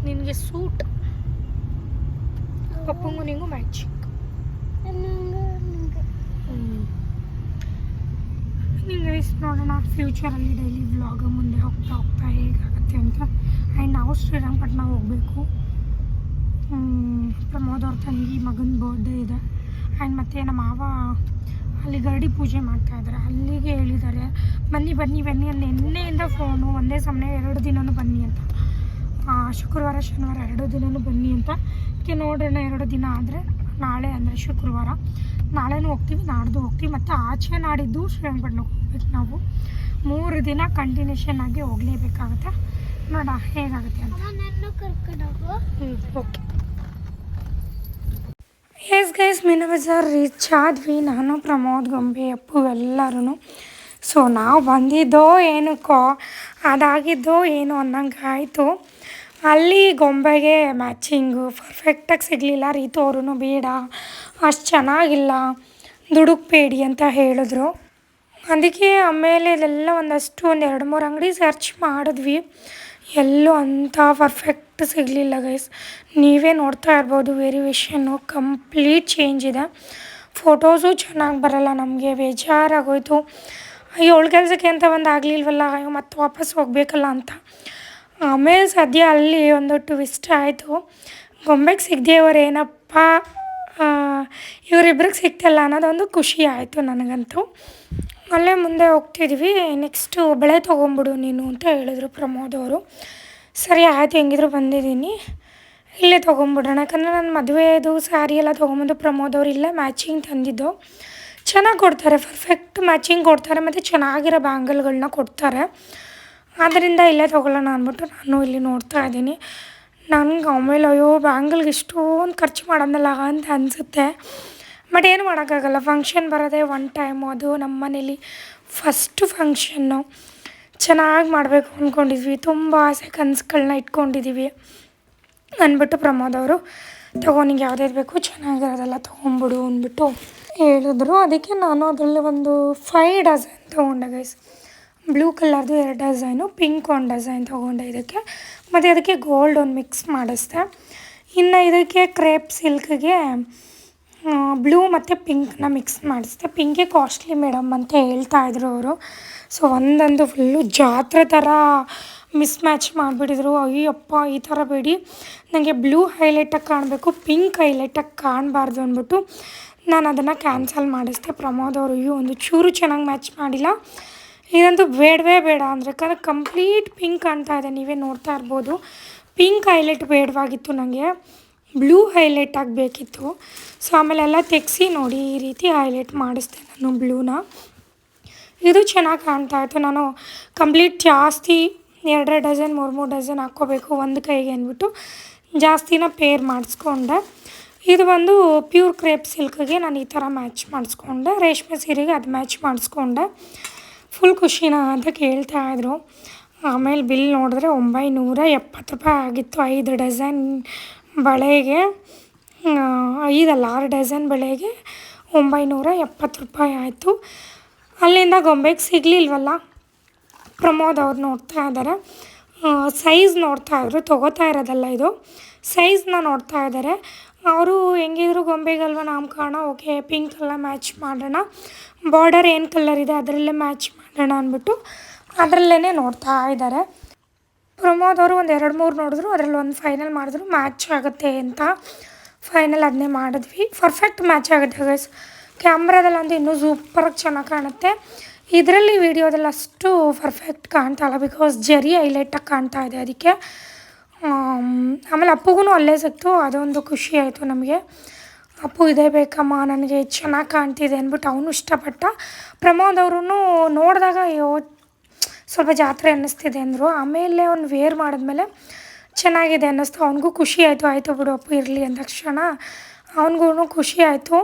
Speaker 1: ನಿನಗೆ? ಸೂಟ್ ಪಪ್ಪಂಗೂ ನಿಂಗೂ ಮ್ಯಾಚಿಂಗ್ ನಿಂಗೆ ನೋಡೋಣ ಫ್ಯೂಚರಲ್ಲಿ ಡೈಲಿ ವ್ಲಾಗ್ ಮುಂದೆ ಹೋಗ್ತಾ ಹೋಗ್ತಾ ಹೇಗಾಗುತ್ತೆ ಅಂತ ಆ್ಯಂಡ್ ನಾವು ಶ್ರೀರಂಗಪಟ್ಟಣ ಹೋಗಬೇಕು ಪ್ರಮೋದ್ ಅವ್ರ ತಂಗಿ ಮಗನ ಬರ್ಡೇ ಇದೆ ಆ್ಯಂಡ್ ಮತ್ತು ನಮ್ಮ ಮಾವ ಅಲ್ಲಿ ಗರಡಿ ಪೂಜೆ ಮಾಡ್ತಾ ಇದ್ದಾರೆ ಅಲ್ಲಿಗೆ ಹೇಳಿದ್ದಾರೆ ಬನ್ನಿ ಬನ್ನಿ ಬನ್ನಿ ಅಲ್ಲಿ ನಿನ್ನೆಯಿಂದ ಫೋನು ಒಂದೇ ಸಮಯ ಎರಡು ದಿನವೂ ಬನ್ನಿ ಅಂತ ಶುಕ್ರವಾರ ಶನಿವಾರ ಎರಡು ದಿನವೂ ಬನ್ನಿ ಅಂತ. ಅದಕ್ಕೆ ನೋಡೋಣ ಎರಡು ದಿನ ಆದರೆ ನಾಳೆ ಅಂದರೆ ಶುಕ್ರವಾರ. ನಾಳೆನೂ ಹೋಗ್ತೀವಿ ನಾಡ್ದು ಹೋಗ್ತೀವಿ. ಮತ್ತು ಆಚೆ ನಾಡಿದ್ದು ಶ್ರೀರಂಗಪಟ್ಟಣಕ್ಕೆ ಹೋಗ್ಬೇಕು ನಾವು. ಮೂರು ದಿನ ಕಂಟಿನ್ಯೂಷನ್ ಆಗಿ ಹೋಗಲೇಬೇಕಾಗುತ್ತೆ? ನೋಡ ಹೇಗಾಗುತ್ತೆ ಅಂತ. Okay yes guys Meena Bazaar reach ಆದ್ವಿ. ನಾನು ಪ್ರಮೋದ್ ಗೊಂಬೆ ಅಪ್ಪು ಎಲ್ಲರೂ ಸೊ ನಾವು ಬಂದಿದ್ದೋ ಏನಕ್ಕೋ ಅದಾಗಿದ್ದೋ ಏನೋ ಅನ್ನಂಗೆ ಆಯಿತು ಅಲ್ಲಿ ಗೊಂಬೆಗೆ ಮ್ಯಾಚಿಂಗು ಪರ್ಫೆಕ್ಟಾಗಿ ಸಿಗಲಿಲ್ಲ. ರೀತು ಅವ್ರೂ ಬೇಡ, ಅಷ್ಟು ಚೆನ್ನಾಗಿಲ್ಲ, ದುಡುಕ್ಬೇಡಿ ಅಂತ ಹೇಳಿದ್ರು. ಅದಕ್ಕೆ ಆಮೇಲೆ ಇದೆಲ್ಲ ಒಂದಷ್ಟು ಒಂದು ಎರಡು ಮೂರು ಅಂಗಡಿ ಸರ್ಚ್ ಮಾಡಿದ್ವಿ. ಎಲ್ಲೂ ಅಂಥ ಪರ್ಫೆಕ್ಟ್ ಸಿಗಲಿಲ್ಲ ಗೈಸ್ ನೀವೇ ನೋಡ್ತಾ ಇರ್ಬೋದು ವೇರಿಯೇಷನ್ನು ಕಂಪ್ಲೀಟ್ ಚೇಂಜ್ ಇದೆ. ಫೋಟೋಸು ಚೆನ್ನಾಗಿ ಬರಲ್ಲ ನಮಗೆ, ಬೇಜಾರಾಗೋಯ್ತು. ಅಯ್ಯೋ ಕೆಲಸಕ್ಕೆ ಅಂತ ಒಂದು ಆಗಲಿಲ್ವಲ್ಲ, ಅಯ್ಯೋ, ಮತ್ತೆ ವಾಪಸ್ ಹೋಗಬೇಕಲ್ಲ ಅಂತ. ಆಮೇಲೆ ಸದ್ಯ ಅಲ್ಲಿ ಒಂದು ಟ್ವಿಸ್ಟ್ ಆಯಿತು. ಗೊಂಬೆಗೆ ಸಿಗದೆ ಏನಪ್ಪ ಇವರಿಬ್ರಿಗೆ ಸಿಕ್ತಲ್ಲ ಅನ್ನೋದೊಂದು ಖುಷಿ ಆಯಿತು ನನಗಂತೂ. ಅಲ್ಲೇ ಮುಂದೆ ಹೋಗ್ತಿದ್ವಿ ನೆಕ್ಸ್ಟು ಬೆಳೆ ತೊಗೊಂಬಿಡು ನೀನು ಅಂತ ಹೇಳಿದ್ರು ಪ್ರಮೋದ್ ಅವರು ಸರಿ, ಆಯಿತು, ಹೆಂಗಿದ್ರು ಬಂದಿದ್ದೀನಿ. ಇಲ್ಲೇ ತೊಗೊಂಬಿಡೋಣ, ಯಾಕಂದರೆ ನನ್ನ ಮದುವೆದು ಸ್ಯಾರಿ ಎಲ್ಲ ತೊಗೊಂಬಂದು ಪ್ರಮೋದ್ ಅವರು ಇಲ್ಲೇ ಮ್ಯಾಚಿಂಗ್ ತಂದಿದ್ದು. ಚೆನ್ನಾಗಿ ಕೊಡ್ತಾರೆ ಪರ್ಫೆಕ್ಟ್ ಮ್ಯಾಚಿಂಗ್ ಕೊಡ್ತಾರೆ, ಮತ್ತು ಚೆನ್ನಾಗಿರೋ ಬ್ಯಾಂಗಲ್ಗಳನ್ನ ಕೊಡ್ತಾರೆ. ಆದ್ದರಿಂದ ಇಲ್ಲೇ ತೊಗೊಳ್ಳೋಣ ಅಂದ್ಬಿಟ್ಟು ನಾನು ಇಲ್ಲಿ ನೋಡ್ತಾ ಇದ್ದೀನಿ. ನನಗೆ ಆಮೇಲೆ ಅಯ್ಯೋ, ಬ್ಯಾಂಗಲ್ಗೆ ಇಷ್ಟೊಂದು ಖರ್ಚು ಮಾಡೋದಲ್ಲ ಅಂತ ಅನಿಸುತ್ತೆ. ಬಟ್ ಏನು ಮಾಡೋಕ್ಕಾಗಲ್ಲ ಫಂಕ್ಷನ್ ಬರೋದೇ ಒನ್ ಟೈಮು ಅದು ನಮ್ಮ ಮನೇಲಿ ಫಸ್ಟು ಫಂಕ್ಷನ್ನು ಚೆನ್ನಾಗಿ ಮಾಡಬೇಕು ಅಂದ್ಕೊಂಡಿದ್ವಿ ತುಂಬ ಆಸೆ ಕನಸುಗಳನ್ನ ಇಟ್ಕೊಂಡಿದ್ದೀವಿ ಅಂದ್ಬಿಟ್ಟು ಪ್ರಮೋದ್ ಅವರು, ತಗೋ ನಿಂಗೆ ಬೇಕು ಚೆನ್ನಾಗಿರೋದೆಲ್ಲ ತೊಗೊಂಬಿಡು ಅಂದ್ಬಿಟ್ಟು ಹೇಳಿದ್ರು. ಅದಕ್ಕೆ ನಾನು ಅದರಲ್ಲಿ ಒಂದು ಫೈ ಡಜನ್ ತೊಗೊಂಡೆ ಗೈಸ್ ಬ್ಲೂ ಕಲರ್ದು ಎರಡು ಡಿಸೈನು, ಪಿಂಕ್ ಒಂದು ಡಿಸೈನ್ ತೊಗೊಂಡೆ ಇದಕ್ಕೆ. ಮತ್ತು ಅದಕ್ಕೆ ಗೋಲ್ಡ್ ಒಂದು ಮಿಕ್ಸ್ ಮಾಡಿಸ್ದೆ. ಇನ್ನು ಇದಕ್ಕೆ ಕ್ರೇಪ್ ಸಿಲ್ಕ್ಗೆ ಬ್ಲೂ ಮತ್ತು ಪಿಂಕ್ನ ಮಿಕ್ಸ್ ಮಾಡಿಸ್ದೆ. ಪಿಂಕೇ ಕಾಸ್ಟ್ಲಿ ಮೇಡಮ್ ಅಂತ ಹೇಳ್ತಾ ಇದ್ರು ಅವರು. ಸೊ, ಒಂದೊಂದು ಫುಲ್ಲು ಜಾತ್ರೆ ಥರ ಮಿಸ್ ಮ್ಯಾಚ್ ಮಾಡಿಬಿಟ್ಟಿದ್ರು. ಅಯ್ಯಪ್ಪ, ಈ ಥರ ಬೇಡಿ. ನನಗೆ ಬ್ಲೂ ಹೈಲೈಟಾಗಿ ಕಾಣಬೇಕು, ಪಿಂಕ್ ಹೈಲೈಟಾಗಿ ಕಾಣಬಾರ್ದು ಅಂದ್ಬಿಟ್ಟು ನಾನು ಅದನ್ನು ಕ್ಯಾನ್ಸಲ್ ಮಾಡಿಸ್ದೆ. ಪ್ರಮೋದ್ ಅವರು, ಅಯ್ಯೋ, ಒಂದು ಚೂರು ಚೆನ್ನಾಗಿ ಮ್ಯಾಚ್ ಮಾಡಿಲ್ಲ. ಇದಂತೂ ಬೇಡವೇ ಬೇಡ ಅಂದರೆ ಯಾಕಂದರೆ ಕಂಪ್ಲೀಟ್ ಪಿಂಕ್ ಕಾಣ್ತಾ ಇದೆ, ನೀವೇ ನೋಡ್ತಾ ಇರ್ಬೋದು. ಪಿಂಕ್ ಹೈಲೈಟ್ ಬೇಡವಾಗಿತ್ತು ನನಗೆ ಬ್ಲೂ ಹೈಲೈಟ್ ಆಗಬೇಕಿತ್ತು. ಸೊ ಆಮೇಲೆ ಎಲ್ಲ ತೆಗೆಸಿ ನೋಡಿ ಈ ರೀತಿ ಹೈಲೈಟ್ ಮಾಡಿಸ್ದೆ ನಾನು ಬ್ಲೂನ ಇದು ಚೆನ್ನಾಗಿ ಕಾಣ್ತಾ ಇತ್ತು. ನಾನು ಕಂಪ್ಲೀಟ್ ಜಾಸ್ತಿ ಎರಡೆರಡು ಡಜನ್ ಮೂರು ಮೂರು ಡಜನ್ ಹಾಕ್ಕೋಬೇಕು ಒಂದು ಕೈಗೆ ಅಂದ್ಬಿಟ್ಟು ಜಾಸ್ತಿನ ಪೇರ್ ಮಾಡಿಸ್ಕೊಂಡೆ. ಇದು ಬಂದು ಪ್ಯೂರ್ ಕ್ರೇಪ್ ಸಿಲ್ಕ್ಗೆ ನಾನು ಈ ಥರ ಮ್ಯಾಚ್ ಮಾಡಿಸ್ಕೊಂಡೆ. ರೇಷ್ಮೆ ಸೀರೆಗೆ ಅದು ಮ್ಯಾಚ್ ಮಾಡಿಸ್ಕೊಂಡೆ. ಫುಲ್ ಖುಷಿನ ಅಂತ ಕೇಳ್ತಾ ಇದ್ರು. ಆಮೇಲೆ ಬಿಲ್ ನೋಡಿದ್ರೆ ಒಂಬೈನೂರ ಎಪ್ಪತ್ತು ರೂಪಾಯಿ ಆಗಿತ್ತು ಐದು ಡಜನ್ ಬಳೆಗೆ. ಐದಲ್ಲ, ಆರು ಡಜನ್ ಬಳೆಗೆ ಒಂಬೈನೂರ ಎಪ್ಪತ್ತು ರೂಪಾಯಿ ಆಯಿತು. ಅಲ್ಲಿಂದ ಗೊಂಬೆಗೆ ಸಿಗಲಿಲ್ವಲ್ಲ? ಪ್ರಮೋದ್ ಅವ್ರು ನೋಡ್ತಾ ಇದ್ದಾರೆ ಸೈಜ್ ನೋಡ್ತಾ ಇದ್ರು, ತೊಗೋತಾ ಇರೋದಲ್ಲ ಇದು. ಸೈಜ್ನ ನೋಡ್ತಾ ಇದ್ದಾರೆ ಅವರು ಹೆಂಗಿದ್ರು ಗೊಂಬೆಗಲ್ವ ನಾಮಕರಣ ಓಕೆ, ಪಿಂಕ್ ಎಲ್ಲ ಮ್ಯಾಚ್ ಮಾಡೋಣ. ಬಾರ್ಡರ್ ಏನು ಕಲರ್ ಇದೆ? ಅದರಲ್ಲೇ ಮ್ಯಾಚ್ ಮಾಡೋಣ ಅಂದ್ಬಿಟ್ಟು ಅದರಲ್ಲೇ ನೋಡ್ತಾ ಇದ್ದಾರೆ. ಪ್ರಮೋದ್ ಅವರು ಒಂದು ಎರಡು ಮೂರು ನೋಡಿದ್ರು ಅದರಲ್ಲಿ ಒಂದು ಫೈನಲ್ ಮಾಡಿದ್ರು ಮ್ಯಾಚ್ ಆಗುತ್ತೆ ಅಂತ ಫೈನಲ್ ಅದನ್ನೇ ಮಾಡಿದ್ವಿ. ಪರ್ಫೆಕ್ಟ್ ಮ್ಯಾಚ್ ಆಗುತ್ತೆ ಗೈಸ್ ಕ್ಯಾಮ್ರಾದಲ್ಲಂತೂ ಇನ್ನೂ ಸೂಪರಾಗಿ ಚೆನ್ನಾಗಿ ಕಾಣುತ್ತೆ. ಇದರಲ್ಲಿ ವೀಡಿಯೋದಲ್ಲಿ ಅಷ್ಟು ಪರ್ಫೆಕ್ಟ್ ಕಾಣ್ತಾ ಇಲ್ಲ ಬಿಕಾಸ್ ಜರಿ ಹೈಲೈಟಾಗಿ ಕಾಣ್ತಾ ಇದೆ ಅದಕ್ಕೆ. ಆಮ್, ಆಮೇಲೆ ಅಪ್ಪುಗೂ ಅಲ್ಲೇ ಸಿಕ್ತು ಅದೊಂದು ಖುಷಿ ಆಯಿತು ನಮಗೆ. ಅಪ್ಪು ಇದೇ ಬೇಕಮ್ಮ, ನನಗೆ ಚೆನ್ನಾಗಿ ಕಾಣ್ತಿದೆ ಅಂದ್ಬಿಟ್ಟು ಅವನು ಇಷ್ಟಪಟ್ಟ ಪ್ರಮೋದ್ ಅವರು ನೋಡಿದಾಗ ಅಯ್ಯೋ, ಸ್ವಲ್ಪ ಜಾತ್ರೆ ಅನ್ನಿಸ್ತಿದೆ ಅಂದರು. ಆಮೇಲೆ ಅವ್ನು ವೇರ್ ಮಾಡಿದ್ಮೇಲೆ ಚೆನ್ನಾಗಿದೆ ಅನ್ನಿಸ್ತು. ಅವನಿಗೂ ಖುಷಿ ಆಯಿತು. ಆಯಿತು ಬಿಡು ಅಪ್ಪು, ಇರಲಿ ಅಂದ ತಕ್ಷಣ ಅವನಿಗೂ ಖುಷಿ ಆಯಿತು.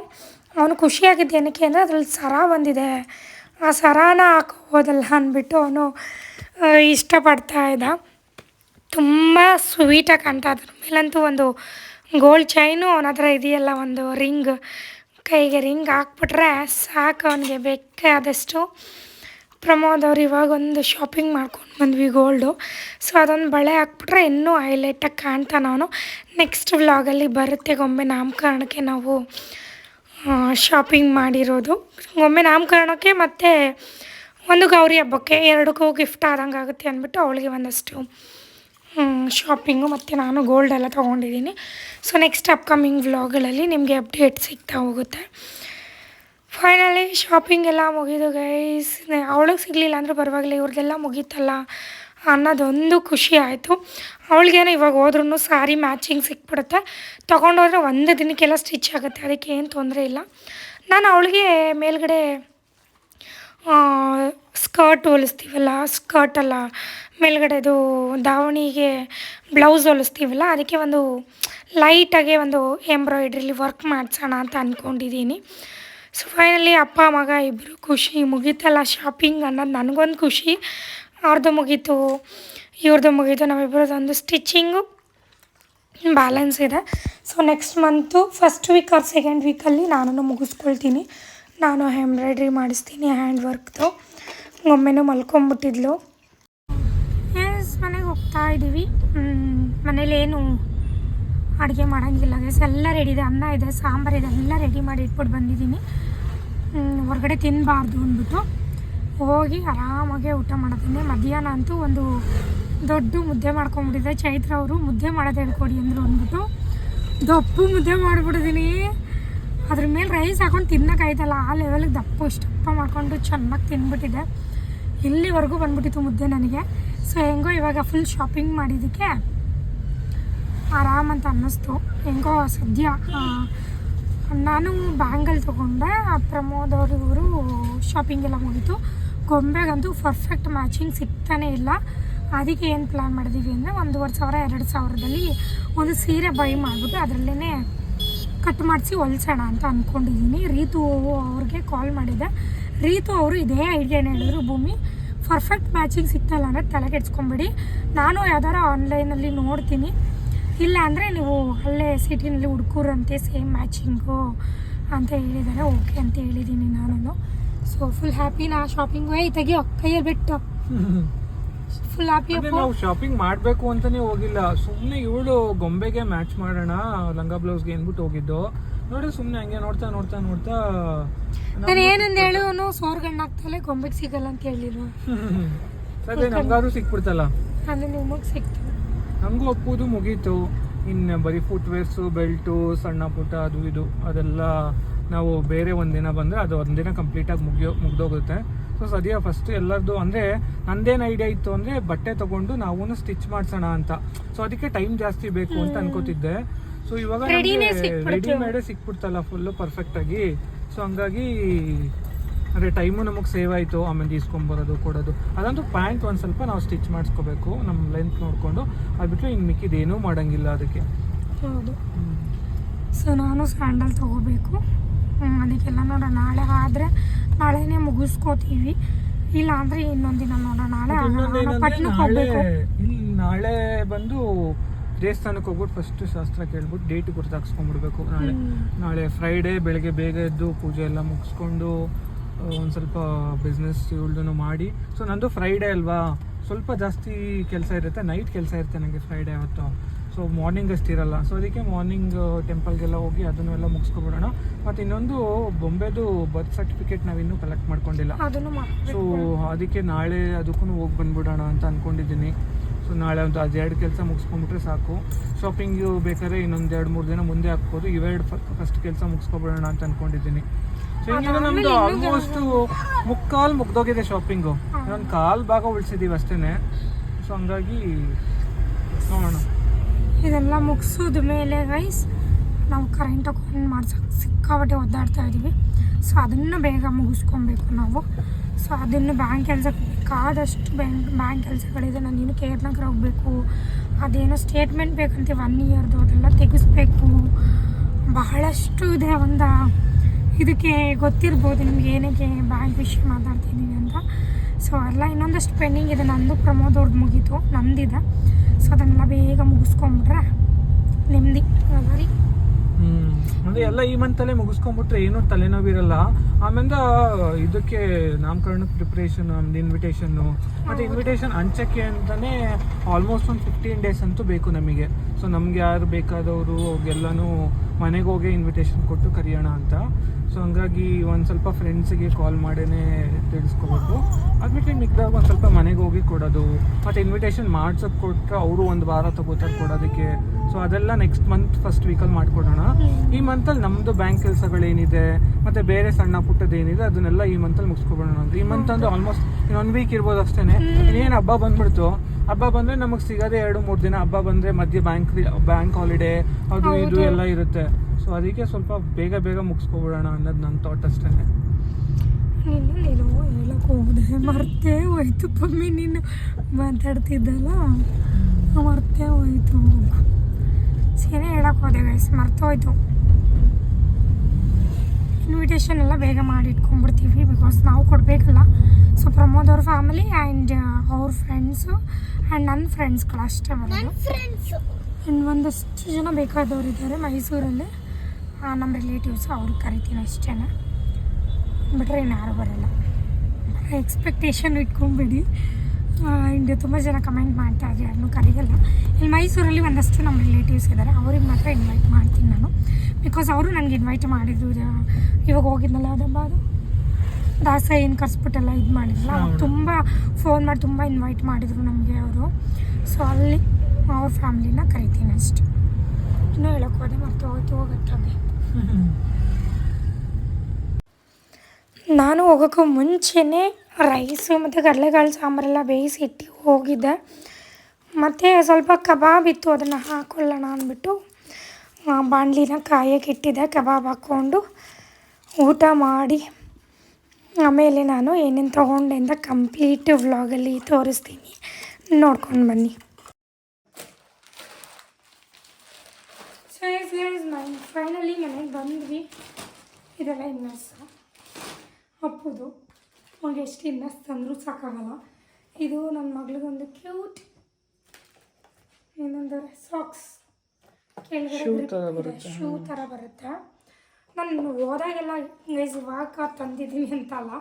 Speaker 1: ಅವನು ಖುಷಿಯಾಗಿದ್ದು ಏನಕ್ಕೆ ಅಂದರೆ ಅದ್ರಲ್ಲಿ ಸರ ಬಂದಿದೆ. ಆ ಸರಾನ ಹಾಕೋಬೋದಲ್ಲ ಅಂದ್ಬಿಟ್ಟು ಅವನು ಇಷ್ಟಪಡ್ತಾ ಇದ್ದ. ತುಂಬ ಸ್ವೀಟಾಗಿ ಕಾಣ್ತಾ ಅದ್ರ ಮೇಲಂತೂ ಒಂದು ಗೋಲ್ಡ್ ಚೈನು ಅವನ ಹತ್ರ ಇದೆಯಲ್ಲ ಒಂದು ರಿಂಗ್. ಕೈಗೆ ರಿಂಗ್ ಹಾಕ್ಬಿಟ್ರೆ ಸಾಕು ಅವನಿಗೆ ಬೇಕಾದಷ್ಟು ಪ್ರಮೋದ್ ಅವ್ರು ಇವಾಗ ಒಂದು ಶಾಪಿಂಗ್ ಮಾಡ್ಕೊಂಡು ಬಂದ್ವಿ ಗೋಲ್ಡು. ಸೊ ಅದೊಂದು ಬಳೆ ಹಾಕ್ಬಿಟ್ರೆ ಇನ್ನೂ ಹೈಲೈಟಾಗಿ ಕಾಣ್ತಾನೆ ಅವನು. ನೆಕ್ಸ್ಟ್ ವ್ಲಾಗಲ್ಲಿ ಬರುತ್ತೆ ಗೊಂಬೆ ನಾಮಕರಣಕ್ಕೆ ನಾವು ಶಾಪಿಂಗ್ ಮಾಡಿರೋದು. ಗೊಂಬೆ ನಾಮಕರಣಕ್ಕೆ ಮತ್ತು ಒಂದು ಗೌರಿ ಹಬ್ಬಕ್ಕೆ ಎರಡಕ್ಕೂ ಗಿಫ್ಟ್ ಆದಂಗೆ ಆಗುತ್ತೆ ಅಂದ್ಬಿಟ್ಟು ಅವಳಿಗೆ ಒಂದಷ್ಟು ಶಾಪಿಂಗು ಮತ್ತು ನಾನು ಗೋಲ್ಡ್ ಎಲ್ಲ ತೊಗೊಂಡಿದ್ದೀನಿ. ಸೊ ನೆಕ್ಸ್ಟ್ ಅಪ್ಕಮಿಂಗ್ ವ್ಲಾಗ್ಗಳಲ್ಲಿ ನಿಮಗೆ ಅಪ್ಡೇಟ್ ಸಿಗ್ತಾ ಹೋಗುತ್ತೆ. ಫೈನಲಿ ಶಾಪಿಂಗ್ ಎಲ್ಲ ಮುಗಿದು ಗೈಸ್ ಅವಳಿಗೆ ಸಿಗಲಿಲ್ಲ ಅಂದರೆ ಪರವಾಗಿಲ್ಲ ಇವ್ರಿಗೆಲ್ಲ ಮುಗೀತಲ್ಲ ಅನ್ನೋದೊಂದು ಖುಷಿ ಆಯಿತು. ಅವಳಿಗೇನೋ ಇವಾಗ ಹೋದ್ರೂ ಸ್ಯಾರಿ ಮ್ಯಾಚಿಂಗ್ ಸಿಕ್ಬಿಡುತ್ತೆ. ತೊಗೊಂಡೋದ್ರೆ ಒಂದು ದಿನಕ್ಕೆಲ್ಲ ಸ್ಟಿಚ್ ಆಗುತ್ತೆ, ಅದಕ್ಕೆ ಏನು ತೊಂದರೆ ಇಲ್ಲ. ನಾನು ಅವಳಿಗೆ ಮೇಲ್ಗಡೆ ಸ್ಕರ್ಟ್ ಹೊಲಿಸ್ತೀವಲ್ಲ ಸ್ಕರ್ಟ್ ಅಲ್ಲ ಮೇಲ್ಗಡೆದು ದಾವಣಿಗೆ ಬ್ಲೌಸ್ ಹೊಲಿಸ್ತೀವಲ್ಲ, ಅದಕ್ಕೆ ಒಂದು ಲೈಟಾಗೆ ಒಂದು ಎಂಬ್ರಾಯ್ಡ್ರಿಲಿ ವರ್ಕ್ ಮಾಡಿಸೋಣ ಅಂತ ಅಂದ್ಕೊಂಡಿದ್ದೀನಿ ಸೊ ಫೈನಲಿ ಅಪ್ಪ, ಮಗ ಇಬ್ಬರು ಖುಷಿ, ಮುಗೀತಲ್ಲ ಶಾಪಿಂಗ್ ಅನ್ನೋದು ನನಗೊಂದು ಖುಷಿ. ಅವ್ರದ್ದು ಮುಗೀತು ಇವ್ರದ್ದು ಮುಗೀತು ನಮ್ಮಿಬ್ಬರದೊಂದು ಸ್ಟಿಚಿಂಗು ಬ್ಯಾಲೆನ್ಸ್ ಇದೆ. So next month first week or second ವೀಕಲ್ಲಿ ನಾನು ಮುಗಿಸ್ಕೊಳ್ತೀನಿ. ನಾನು ಎಂಬ್ರಾಯ್ಡ್ರಿ ಮಾಡಿಸ್ತೀನಿ ಹ್ಯಾಂಡ್ ವರ್ಕ್ದು ಒಮ್ಮೆನೂ ಮಲ್ಕೊಂಬಿಟ್ಟಿದ್ಲು. ಎಸ್ ಮನೆಗೆ ಹೋಗ್ತಾ ಇದ್ದೀವಿ ಮನೇಲಿ ಏನು ಅಡುಗೆ ಮಾಡೋಂಗಿಲ್ಲ. ಗೈಸ್ ಎಲ್ಲ ರೆಡಿ ಇದೆ. ಅನ್ನ ಇದೆ, ಸಾಂಬಾರು ಇದೆ, ಎಲ್ಲ ರೆಡಿ ಮಾಡಿ ಇಟ್ಬಿಟ್ಟು ಬಂದಿದ್ದೀನಿ. ಹೊರಗಡೆ ತಿನ್ನಬಾರ್ದು ಅಂದ್ಬಿಟ್ಟು ಹೋಗಿ ಆರಾಮಾಗೆ ಊಟ ಮಾಡೋದನ್ನೇ ಮಧ್ಯಾಹ್ನ ಅಂತೂ ಒಂದು ದೊಡ್ಡ ಮುದ್ದೆ ಮಾಡ್ಕೊಂಬಿಟ್ಟಿದ್ದೆ ಚೈತ್ರ ಅವರು ಮುದ್ದೆ ಮಾಡೋದು ಹೇಳ್ಕೊಡಿ ಅಂದರು ಅಂದ್ಬಿಟ್ಟು ದಪ್ಪು ಮುದ್ದೆ ಮಾಡಿಬಿಟ್ಟಿದ್ದೀನಿ ಅದ್ರ ಮೇಲೆ ರೈಸ್ ಹಾಕೊಂಡು ತಿನ್ನೋಕ್ಕಾಯ್ತಲ್ಲ ಆ ಲೆವೆಲ್ಗೆ ದಪ್ಪು ಇಷ್ಟಪ್ಪ ಮಾಡಿಕೊಂಡು ಚೆನ್ನಾಗಿ ತಿಂದ್ಬಿಟ್ಟಿದೆ ಇಲ್ಲಿವರೆಗೂ ಬಂದ್ಬಿಟ್ಟಿತ್ತು ಮುದ್ದೆ ನನಗೆ. ಸೊ ಹೆಂಗೋ ಇವಾಗ ಫುಲ್ ಶಾಪಿಂಗ್ ಮಾಡಿದ್ದಕ್ಕೆ ಆರಾಮಂತ ಅನ್ನಿಸ್ತು. ಹೆಂಗೋ ಸದ್ಯ ನಾನು ಬ್ಯಾಂಗಲ್ ತೊಗೊಂಡೆ ಪ್ರಮೋದ್ ಅವರು ಶಾಪಿಂಗ್ ಎಲ್ಲ ಮುಗೀತು. ಗೊಂಬೆಗಂತೂ ಪರ್ಫೆಕ್ಟ್ ಮ್ಯಾಚಿಂಗ್ ಸಿಗ್ತಾನೇ ಇಲ್ಲ. ಅದಕ್ಕೆ ಏನು ಪ್ಲ್ಯಾನ್ ಮಾಡಿದ್ದೀವಿ ಅಂದರೆ ಒಂದೂವರೆ ಸಾವಿರ, ಎರಡು ಸಾವಿರದಲ್ಲಿ ಒಂದು ಸೀರೆ ಬೈ ಮಾಡಿಬಿಟ್ಟು ಅದರಲ್ಲೇ ಕಟ್ ಮಾಡಿಸಿ ಹೊಲ್ಸೋಣ ಅಂತ ಅಂದ್ಕೊಂಡಿದ್ದೀನಿ ರೀತು ಅವ್ರಿಗೆ ಕಾಲ್ ಮಾಡಿದ್ದೆ ರೀತು ಅವರು ಇದೇ ಐಡಿಯಾನ ಹೇಳಿದ್ರು ಭೂಮಿ. ಪರ್ಫೆಕ್ಟ್ ಮ್ಯಾಚಿಂಗ್ ಸಿಗ್ತಲ್ಲ ಅಂದರೆ ತಲೆಗೆಡ್ಸ್ಕೊಂಬಿಡಿ ನಾನು ಯಾವ್ದಾರ ಆನ್ಲೈನಲ್ಲಿ ನೋಡ್ತೀನಿ. ಇಲ್ಲ ಅಂದರೆ ನೀವು ಅಲ್ಲೇ ಸಿಟಿನಲ್ಲಿ ಹುಡ್ಕೂರಂತೆ ಸೇಮ್ ಮ್ಯಾಚಿಂಗು ಅಂತ ಹೇಳಿದ್ದಾರೆ ಓಕೆ ಅಂತ ಹೇಳಿದ್ದೀನಿ ನಾನು ಸೊ ಫುಲ್ ಹ್ಯಾಪಿ ನಾ ಶಾಪಿಂಗ್ ಏಯ್ ತೆಗಿಯೋ ಕೈಯಲ್ಲಿ ಬಿಟ್ಟು. ಫುಲ್ ಹ್ಯಾಪಿ
Speaker 2: ನಾವು ಶಾಪಿಂಗ್ ಮಾಡಬೇಕು ಅಂತಲೇ ಹೋಗಿಲ್ಲ. ಸುಮ್ಮನೆ ಇವಳು ಗೊಂಬೆಗೆ ಮ್ಯಾಚ್ ಮಾಡೋಣ ಲಂಗ ಬ್ಲೌಸ್ಗೆ ಅಂದ್ಬಿಟ್ಟು ಹೋಗಿದ್ದು. ನೋಡಿ ಸುಮ್ಮನೆ ಹಂಗೆ ನೋಡ್ತಾ ನೋಡ್ತಾ ನೋಡ್ತಾ.
Speaker 1: ನಾನು ಏನಂದ ಹೇಳು ಅವನು ಸೋರ್ಗಣ್ಣು ಆಗ್ತಲೆ ಗೊಂಬೆಗೆ ಸಿಗಲ್ಲ ಅಂತ ಹೇಳಿದ್ರು [LAUGHS]
Speaker 2: ಸದ್ಯ ನಮ್ಗಾದ್ರು ಸಿಕ್ಬಿಡ್ತಲ್ಲ.
Speaker 1: ಅಂದ್ರೆ ನಿಮಗೆ ಸಿಕ್ತು.
Speaker 2: ಹಂಗೂ ಒಪ್ಪುದು ಮುಗೀತು. ಇನ್ನು ಬರೀ ಫುಟ್ವೇರ್ಸು ಬೆಲ್ಟು ಸಣ್ಣ ಪುಟ್ಟ ಅದು ಇದು ಅದೆಲ್ಲ ನಾವು ಬೇರೆ ಒಂದಿನ ಬಂದರೆ ಅದು ಒಂದಿನ ಕಂಪ್ಲೀಟಾಗಿ ಮುಗಿಯೋ ಮುಗ್ದೋಗುತ್ತೆ. ಸೊ ಸದ್ಯ ಫಸ್ಟ್ ಎಲ್ಲರದು ಅಂದರೆ ನಂದೇನು ಐಡಿಯಾ ಇತ್ತು ಅಂದರೆ ಬಟ್ಟೆ ತೊಗೊಂಡು ನಾವು ಸ್ಟಿಚ್ ಮಾಡ್ಸೋಣ ಅಂತ. ಸೊ ಅದಕ್ಕೆ ಟೈಮ್ ಜಾಸ್ತಿ ಬೇಕು ಅಂತ ಅನ್ಕೋತಿದ್ದೆ. ಸೊ ಇವಾಗ
Speaker 1: ರೆಡಿಮೇಡ್ ಸಿಕ್ಬಿಡ್ತಲ್ಲ
Speaker 2: ರೆಡಿಮೇಡೇ ಸಿಕ್ಬಿಡ್ತಲ್ಲ ಫುಲ್ಲು ಪರ್ಫೆಕ್ಟಾಗಿ ಸೊ ಹಂಗಾಗಿ ಅಂದರೆ ಟೈಮು ನಮಗೆ ಸೇವ್ ಆಯಿತು ಆಮೇಲೆ ಇಸ್ಕೊಂಬರೋದು ಕೊಡೋದು. ಅದಂತೂ ಪ್ಯಾಂಟ್ ಒಂದು ಸ್ವಲ್ಪ ನಾವು ಸ್ಟಿಚ್ ಮಾಡಿಸ್ಕೋಬೇಕು ನಮ್ಮ ಲೆಂತ್ ನೋಡಿಕೊಂಡು. ಅದು ಬಿಟ್ಟರೆ ಇನ್ನು ಮಿಕ್ಕಿದೇನೂ ಮಾಡೋಂಗಿಲ್ಲ ಅದಕ್ಕೆ.
Speaker 1: ಹೌದು. ಸೊ ನಾನು ಸ್ಯಾಂಡಲ್ ತಗೋಬೇಕು. ಅದಕ್ಕೆಲ್ಲ ನೋಡೋಣ. ನಾಳೆ ಆದರೆ ನಾಳೆನೇ ಮುಗಿಸ್ಕೋತೀವಿ. ಇಲ್ಲ ಅಂದರೆ ಇನ್ನೊಂದಿನ ನೋಡೋಣ. ನಾಳೆ ಪಟ್ನಕ್ಕೆ
Speaker 2: ನಾಳೆ ಇಲ್ಲಿ ನಾಳೆ ಬಂದು ದೇವಸ್ಥಾನಕ್ಕೆ ಹೋಗ್ಬಿಟ್ಟು ಫಸ್ಟ್ ಶಾಸ್ತ್ರ ಕೇಳ್ಬಿಟ್ಟು ಡೇಟ್ ಗುರ್ತಾಕ್ಸ್ಕೊಂಡ್ಬಿಡ್ಬೇಕು ನಾಳೆ. ನಾಳೆ ಫ್ರೈಡೇ ಬೆಳಗ್ಗೆ ಬೇಗ ಎದ್ದು ಪೂಜೆ ಎಲ್ಲ ಮುಗಿಸ್ಕೊಂಡು ಒಂದು ಸ್ವಲ್ಪ ಬಿಸ್ನೆಸ್ ಇವಳ್ದು ಮಾಡಿ. ಸೊ ನಂದು ಫ್ರೈಡೇ ಅಲ್ವಾ? ಸ್ವಲ್ಪ ಜಾಸ್ತಿ ಕೆಲಸ ಇರುತ್ತೆ. ನೈಟ್ ಕೆಲಸ ಇರುತ್ತೆ ನನಗೆ ಫ್ರೈಡೇ ಅವತ್ತು. ಸೊ ಮಾರ್ನಿಂಗ್ ಅಷ್ಟಿರಲ್ಲ ಸೊ ಅದಕ್ಕೆ ಮಾರ್ನಿಂಗ್ ಟೆಂಪಲ್ಗೆಲ್ಲ ಹೋಗಿ ಅದನ್ನೆಲ್ಲ ಮುಗಿಸ್ಕೊಬಿಡೋಣ. ಮತ್ತು ಇನ್ನೊಂದು ಬೊಂಬೆದು ಬರ್ತ್ ಸರ್ಟಿಫಿಕೇಟ್ ನಾವು ಇನ್ನೂ ಕಲೆಕ್ಟ್ ಮಾಡ್ಕೊಂಡಿಲ್ಲ.
Speaker 1: ಅದನ್ನು
Speaker 2: ಸೊ ಅದಕ್ಕೆ ನಾಳೆ ಅದಕ್ಕೂ ಹೋಗಿ ಬಂದ್ಬಿಡೋಣ ಅಂತ ಅಂದ್ಕೊಂಡಿದ್ದೀನಿ ಸೊ ನಾಳೆ ಒಂದು ಅದೆರಡು ಕೆಲಸ ಮುಗಿಸ್ಕೊಂಬಿಟ್ರೆ ಸಾಕು. ಶಾಪಿಂಗು ಬೇಕಾದ್ರೆ ಇನ್ನೊಂದು ಎರಡು ಮೂರು ದಿನ ಮುಂದೆ ಹಾಕ್ಬೋದು. ಇವೆರಡು ಫಸ್ಟ್ ಕೆಲಸ ಮುಗಿಸ್ಕೊಬಿಡೋಣ ಅಂತ ಅಂದ್ಕೊಂಡಿದ್ದೀನಿ ಸೊ ಹಿಂಗಿದೆ ನಮ್ಮದು ಆಲ್ಮೋಸ್ಟು ಮುಕ್ಕಾಲು ಮುಗ್ದೋಗಿದೆ ಶಾಪಿಂಗು ಇನ್ನೊಂದು ಕಾಲು ಭಾಗ ಉಳಿಸಿದ್ದೀವಿ ಅಷ್ಟೇ ಸೊ ಹಂಗಾಗಿ ನೋಡೋಣ.
Speaker 1: ಇದೆಲ್ಲ ಮುಗಿಸೋದ ಮೇಲೆ ಗೈಸ್ ನಾವು ಕರೆಂಟ್ ಆನ್ ಮಾಡ್ಸೋಕೆ ಸಿಕ್ಕಾಪಟ್ಟೆ ಒದ್ದಾಡ್ತಾ ಇದ್ದೀವಿ ಸೊ ಅದನ್ನು ಬೇಗ ಮುಗಿಸ್ಕೊಬೇಕು ನಾವು. ಸೊ ಅದನ್ನು ಬ್ಯಾಂಕ್ ಕೆಲ್ಸಕ್ಕೆ ಬೇಕಾದಷ್ಟು ಬ್ಯಾಂಕ್ ಬ್ಯಾಂಕ್ ಕೆಲಸಗಳಿದೆ, ನಾನು ಇನ್ನು ಕೇರ್ ನಗರ ಹೋಗಬೇಕು. ಅದೇನೋ ಸ್ಟೇಟ್ಮೆಂಟ್ ಬೇಕಂತೆ ಒನ್ ಇಯರ್ದು ಅದೆಲ್ಲ ತೆಗೆಸ್ಬೇಕು. ಬಹಳಷ್ಟು ಇದೆ ಒಂದು ಇದಕ್ಕೆ ಗೊತ್ತಿರ್ಬೋದು ನಿಮ್ಗೆ ಏನಕ್ಕೆ ಬ್ಯಾಂಕ್ ವಿಷಯ ಮಾತಾಡ್ತಿದ್ದೀನಿ ಅಂತ. ಸೊ ಎಲ್ಲ ಇನ್ನೊಂದಷ್ಟು ಪೆಂಡಿಂಗ್ ಇದೆ, ನಂದು ಪ್ರಮೋದ್ ಅವ್ರದ್ದು ಮುಗೀತು, ನಂದಿದೆ. ಸೊ ಅದನ್ನೆಲ್ಲ ಬೇಗ ಮುಗಿಸ್ಕೊಂಬಿಟ್ರೆ ನೆಮ್ಮದಿ
Speaker 2: ಅಂದ್ರೆ ಎಲ್ಲ ಈ ಮಂತ್ ಮಂತಲ್ಲೇ ಮುಗಿಸ್ಕೊಂಡ್ಬಿಟ್ರೆ ಏನೂ ತಲೆನೋವಿರಲ್ಲ. ಆಮೇಲೆ ಇದಕ್ಕೆ ನಾಮಕರಣಕ್ಕೆ ಪ್ರಿಪ್ರೇಷನ್ ಒಂದು ಇನ್ವಿಟೇಷನ್ ಮತ್ತೆ ಇನ್ವಿಟೇಷನ್ ಹಂಚಕ್ಕೆ ಅಂತಾನೆ ಆಲ್ಮೋಸ್ಟ್ ಒಂದು ಫಿಫ್ಟೀನ್ ಡೇಸ್ ಅಂತೂ ಬೇಕು ನಮಗೆ. ಸೊ ನಮ್ಗೆ ಯಾರು ಬೇಕಾದವರು ಅವ್ರಿಗೆಲ್ಲನೂ ಮನೆಗೆ ಹೋಗಿ ಇನ್ವಿಟೇಷನ್ ಕೊಟ್ಟು ಕರೆಯೋಣ ಅಂತ. ಸೊ ಹಂಗಾಗಿ ಒಂದು ಸ್ವಲ್ಪ ಫ್ರೆಂಡ್ಸಿಗೆ ಕಾಲ್ ಮಾಡೇ ತಿಳಿಸ್ಕೋಬೇಕು. ಅದ್ಬಿಟ್ಟು ಮಿಕ್ದಾಗ ಒಂದು ಸ್ವಲ್ಪ ಮನೆಗೆ ಹೋಗಿ ಕೊಡೋದು ಮತ್ತು ಇನ್ವಿಟೇಷನ್ ಮಾಡ್ಸೋಕೆ ಕೊಟ್ಟರೆ ಅವರು ಒಂದು ವಾರ ತಗೋತಾರೆ ಕೊಡೋದಕ್ಕೆ. ಸೊ ಅದೆಲ್ಲ ನೆಕ್ಸ್ಟ್ ಮಂತ್ ಫಸ್ಟ್ ವೀಕಲ್ಲಿ ಮಾಡ್ಕೊಡೋಣ. ಈ ಮಂತಲ್ಲಿ ನಮ್ಮದು ಬ್ಯಾಂಕ್ ಕೆಲಸಗಳೇನಿದೆ ಮತ್ತು ಬೇರೆ ಸಣ್ಣ ಪುಟ್ಟದೇನಿದೆ ಅದನ್ನೆಲ್ಲ ಈ ಮಂತಲ್ಲಿ ಮುಗಿಸ್ಕೊಬಿಡೋಣ ಅಂತ. ಈ ಮಂತ್ ಅಂದ್ರೆ ಆಲ್ಮೋಸ್ಟ್ ಇನ್ನೊಂದು ವೀಕ್ ಇರ್ಬೋದು ಅಷ್ಟೇ ಇನ್ನೇನು ಹಬ್ಬ ಬಂದ್ಬಿಡ್ತು? ಹಬ್ಬ ಬಂದರೆ ನಮಗೆ ಸಿಗೋದೇ ಎರಡು ಮೂರು ದಿನ ಹಬ್ಬ ಬಂದರೆ ಮಧ್ಯೆ ಬ್ಯಾಂಕ್ ಬ್ಯಾಂಕ್ ಹಾಲಿಡೇ ಅದು ಇದು ಎಲ್ಲ ಇರುತ್ತೆ. ಸೊ ಅದಕ್ಕೆ ಸ್ವಲ್ಪ ಬೇಗ ಬೇಗ ಮುಗಿಸ್ಕೊಬಿಡೋಣ ಅನ್ನೋದು ನನ್ನ ಥಾಟ್ ಅಷ್ಟೇ.
Speaker 1: ಏನೋ ಹೇಳಕ್ಕೆ ಹೋಗಿದೆ ಮರ್ತೇ ಹೋಯ್ತು. ಪಮ್ಮಿ ನೀನು ಮಾತಾಡ್ತಿದ್ದಲ್ಲ? ಮರ್ತೇ ಹೋಯ್ತು. ಸೇನೆ ಹೇಳಕ್ಕೆ ಹೋದೆ ಗೈಸ್ ಮರ್ತೋಯ್ತು ಇನ್ವಿಟೇಷನ್ ಎಲ್ಲ ಬೇಗ ಮಾಡಿ ಇಟ್ಕೊಂಡ್ಬಿಡ್ತೀವಿ ಬಿಕಾಸ್ ನಾವು ಕೊಡಬೇಕಲ್ಲ. ಸೊ ಪ್ರಮೋದ್ ಅವ್ರ ಫ್ಯಾಮಿಲಿ ಆ್ಯಂಡ್ ಅವ್ರ ಫ್ರೆಂಡ್ಸು ಆ್ಯಂಡ್ ನನ್ನ ಫ್ರೆಂಡ್ಸ್ಗಳು ಅಷ್ಟೇ ಬರೋದು. ಇನ್ನು ಒಂದಷ್ಟು ಜನ ಬೇಕಾದವ್ರು ಇದ್ದಾರೆ ಮೈಸೂರಲ್ಲಿ. ನಮ್ಮ ರಿಲೇಟಿವ್ಸ್ ಅವ್ರಿಗೆ ಕರಿತೀನಿ ಅಷ್ಟೇ ಬಿಟ್ರೆ ಇನ್ನು ಯಾರು ಬರಲ್ಲ ಎಕ್ಸ್ಪೆಕ್ಟೇಷನ್ ಇಟ್ಕೊಂಬಿಡಿ. ಇಂದು ತುಂಬ ಜನ ಕಮೆಂಟ್ ಮಾಡ್ತಾ ಇದ್ದಾರೆ. ಯಾರನ್ನೂ ಕರೆಯಲ್ಲ. ಇಲ್ಲಿ ಮೈಸೂರಲ್ಲಿ ಒಂದಷ್ಟು ನಮ್ಮ ರಿಲೇಟಿವ್ಸ್ ಇದ್ದಾರೆ. ಅವ್ರಿಗೆ ಮಾತ್ರ ಇನ್ವೈಟ್ ಮಾಡ್ತೀನಿ ನಾನು. ಬಿಕಾಸ್ ಅವರು ನನಗೆ ಇನ್ವೈಟ್ ಮಾಡಿದ್ರು. ಇವಾಗ ಹೋಗಿದ್ನಲ್ಲ ಅದಬ್ಬ ಅದು. ದಾಸ ಏನು ಕರ್ಸ್ಬಿಟ್ಟೆಲ್ಲ ಇದು ಮಾಡಿದ್ರಲ್ಲ ಅವಾಗ ತುಂಬ ಫೋನ್ ಮಾಡಿ ತುಂಬ ಇನ್ವೈಟ್ ಮಾಡಿದರು ನಮಗೆ ಅವರು. ಸೊ ಅಲ್ಲಿ ಅವ್ರ ಫ್ಯಾಮ್ಲಿನ ಕರಿತೀನಿ ಅಷ್ಟೆ. ಇನ್ನೂ ಹೇಳೋಕೆ ಹೋದೆ, ಮತ್ತೆ ಹೋಯ್ತು ಹೋಗುತ್ತೆ ನಾನು ಹೋಗೋಕ್ಕೂ ಮುಂಚೆನೇ ರೈಸು ಮತ್ತು ಕಡಲೆಕಾಳು ಸಾಂಬಾರೆಲ್ಲ ಬೇಯಿಸಿ ಇಟ್ಟು ಹೋಗಿದ್ದೆ. ಮತ್ತು ಸ್ವಲ್ಪ ಕಬಾಬ್ ಇತ್ತು, ಅದನ್ನು ಹಾಕೊಳ್ಳೋಣ ಅಂದ್ಬಿಟ್ಟು ಬಾಣಲಿನ ಕಾಯಕ್ಕೆ ಇಟ್ಟಿದ್ದೆ, ಕಬಾಬ್ ಹಾಕ್ಕೊಂಡು ಊಟ ಮಾಡಿ. ಆಮೇಲೆ ನಾನು ಏನೇನು ತೊಗೊಂಡೆ ಅಂತ ಕಂಪ್ಲೀಟ್ ವ್ಲಾಗಲ್ಲಿ ತೋರಿಸ್ತೀನಿ. ನೋಡ್ಕೊಂಡು ಬನ್ನಿ. ಫೈನಲಿ ಮನೆಗೆ ಬಂದ್ವಿ. ಇದೆಲ್ಲ ಇನ್ನರ್ಸು ಅಪ್ಪುದು. ಅವ್ನಿಗೆ ಎಷ್ಟು ಇನ್ನರ್ಸ್ ತಂದರೂ ಸಾಕಾಗಲ್ಲ. ಇದು ನನ್ನ ಮಗಳಿಗೊಂದು ಕ್ಯೂಟ್ ಇನ್ನೊಂದು ಸಾಕ್ಸ್. ಕೆಳಗಡೆ. ಶೂ ಥರ ಬರುತ್ತೆ? ನಾನು ಹೋದಾಗೆಲ್ಲ ಗೈಸ್ ಇವಾಗ ತಂದಿದ್ದೀನಿ ಅಂತಲ್ಲ.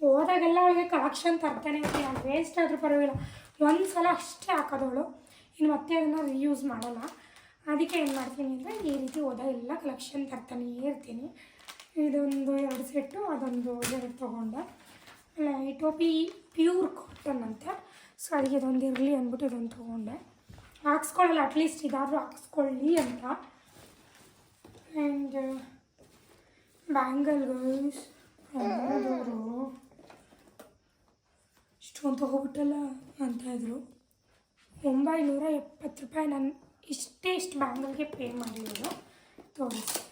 Speaker 1: ಹೋದಾಗೆಲ್ಲ ಅವಳಿಗೆ ಕಲೆಕ್ಷನ್ ತರ್ತಾನೆ ಇರ್ತೀನಿ. ಅದು ವೇಸ್ಟ್ ಆದರೂ ಪರವಾಗಿಲ್ಲ. ಒಂದು ಸಲ ಅಷ್ಟೇ ಹಾಕೋದವಳು. ಇನ್ನು ಮತ್ತೆ ಅದನ್ನು ರಿಯೂಸ್ ಮಾಡಲ್ಲ. ಅದಕ್ಕೆ ಏನು ಮಾಡ್ತೀನಿ ಅಂದರೆ ಈ ರೀತಿ ಹೋದಾಗೆಲ್ಲ ಕಲೆಕ್ಷನ್ ತರ್ತಾನೆ ಇರ್ತೀನಿ. ಇದೊಂದು ಎರಡು ಸೆಟ್ಟು ಅದೊಂದು ಎರಡು ತೊಗೊಂಡೆ. ಟೋಪಿ ಪ್ಯೂರ್ ಕಾಟನ್ ಅಂತೆ. ಸೊ ಅದಕ್ಕೆ ಇದೊಂದು ಇರಲಿ ಅಂದ್ಬಿಟ್ಟು ಇದೊಂದು ತೊಗೊಂಡೆ. ಹಾಕ್ಸ್ಕೊಳ್ಳಲ್ಲ ಅಟ್ಲೀಸ್ಟ್ ಇದಾದರೂ ಹಾಕ್ಸ್ಕೊಳ್ಳಿ ಅಂತ. ಆ್ಯಂಡ್ ಬ್ಯಾಂಗಲ್ಗಲ್ಸ್ ಅವರು ಇಷ್ಟೊಂದು ತೊಗೊಬಿಟ್ಟಲ್ಲ ಅಂತ ಇದ್ರು. ಒಂಬೈನೂರ ಎಪ್ಪತ್ತು ರೂಪಾಯಿ ನಾನು ಇಷ್ಟೇ ಇಷ್ಟು ಬ್ಯಾಂಗಲ್ಗೆ ಪೇ ಮಾಡಿರೋದು. ತೋರಿಸ್ತೀನಿ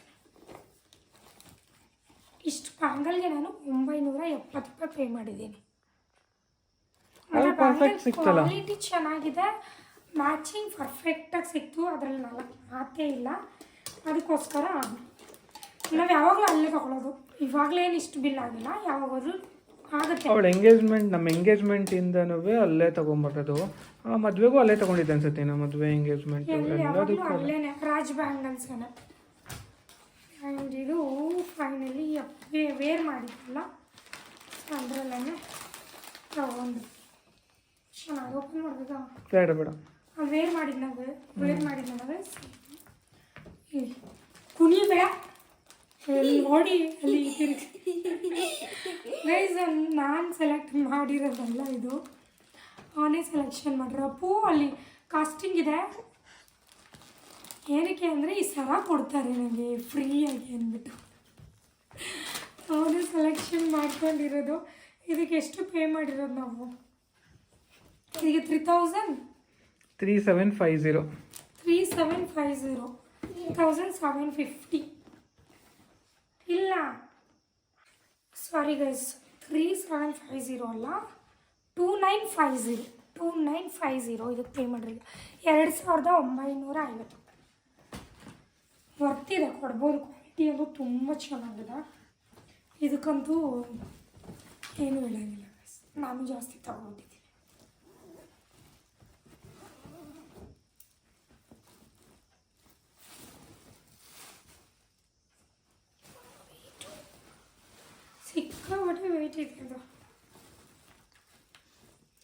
Speaker 1: ಇಷ್ಟು ಬ್ಯಾಂಗಲ್ಗೆ ನಾನು ಒಂಬೈನೂರ ಎಪ್ಪತ್ತು ರೂಪಾಯಿ ಪೇ ಮಾಡಿದ್ದೀನಿ? ಕ್ವಾಲಿಟಿ ಚೆನ್ನಾಗಿದೆ. ಮ್ಯಾಚಿಂಗ್ ಪರ್ಫೆಕ್ಟಾಗಿ ಸಿಕ್ತು. ಅದರಲ್ಲಿ ನಾಲ್ಕು ಮಾತೇ ಇಲ್ಲ. ಅದಕ್ಕೋಸ್ಕರ ನಾವು ಯಾವಾಗಲೂ ಅಲ್ಲೇ ತಗೊಳ್ಳೋದು ಇವಾಗಲೇ ಇಷ್ಟು ಬಿಲ್ ಆಗಿಲ್ಲ. ಯಾವಾಗಾದ್ರೂ ಆಗುತ್ತೆ
Speaker 2: ಅವಳ ಎಂಗೇಜ್ಮೆಂಟ್ ನಮ್ಮ ಎಂಗೇಜ್ಮೆಂಟಿಂದನೂ ಅಲ್ಲೇ ತೊಗೊಂಬರೋದು. ಆ ಮದುವೆಗೂ ಅಲ್ಲೇ ತಗೊಂಡಿದ್ದೆ ಅನ್ಸುತ್ತೆ ನಮ್ಮ ಮದುವೆ ಎಂಗೇಜ್ಮೆಂಟ್ ಎಲ್ಲದಕ್ಕೂ
Speaker 1: ಅಲ್ಲೇನೆ. ರಾಜ್ ಬ್ಯಾಂಗಲ್ಸೇನೆ ಆ್ಯಂಡ್ ಇದು ಫೈನಲಿ ವೇರ್ ಮಾಡಿದ್ದಲ್ಲ ಅದರಲ್ಲೇ ತಗೊಂಡು ಚೆನ್ನಾಗಿ ಓಪನ್ ಮಾಡ್ಬೇಕಾ
Speaker 2: ಬೇಡ ಬೇಡ.
Speaker 1: ವೇರ್ ಮಾಡಿದ್ನಾಗ ವೇರ್ ಮಾಡಿದ್ನಾಗ ಕುಣಿಬೇಡ. ನೋಡಿ ಅಲ್ಲಿ ಗೈಸ್ ನಾನು ಸೆಲೆಕ್ಟ್ ಮಾಡಿರೋದಲ್ಲ ಇದು. ಅವನೇ ಸೆಲೆಕ್ಷನ್ ಮಾಡಿರೋ. ಅಪ್ಪು ಅಲ್ಲಿ ಕಾಸ್ಟಿಂಗ್ ಇದೆ. ಏನಕ್ಕೆ ಅಂದರೆ ಈ ಸರ ಕೊಡ್ತಾರೆ ನನಗೆ ಫ್ರೀಯಾಗಿ ಅಂದ್ಬಿಟ್ಟು. ಅವನು ಸೆಲೆಕ್ಷನ್ ಮಾಡ್ಕೊಂಡಿರೋದು. ಇದಕ್ಕೆ ಎಷ್ಟು ಪೇ ಮಾಡಿರೋದು ನಾವು? ಇದಕ್ಕೆ three thousand
Speaker 2: three seven five zero
Speaker 1: three seven five zero thousand seven fifty ಇಲ್ಲ. Sorry guys three seven five zero ಅಲ್ಲ? Two nine five zero two nine five zero ಇದಕ್ಕೆ ಪೇ ಮಾಡಿರೋದು ಎರಡು ಸಾವಿರದ ಒಂಬೈನೂರ ಐವತ್ತು. ವರ್ತಿದೆ, ಕೊಡ್ಬೋದು ಕ್ವಾಲಿಟಿ ಅದು ತುಂಬ ಚೆನ್ನಾಗಿದೆ. ಇದಕ್ಕಂತೂ ಏನೂ ಹೇಳಂಗಿಲ್ಲ ನಾನು ಜಾಸ್ತಿ ತಗೊಂಡಿದ್ದೀನಿ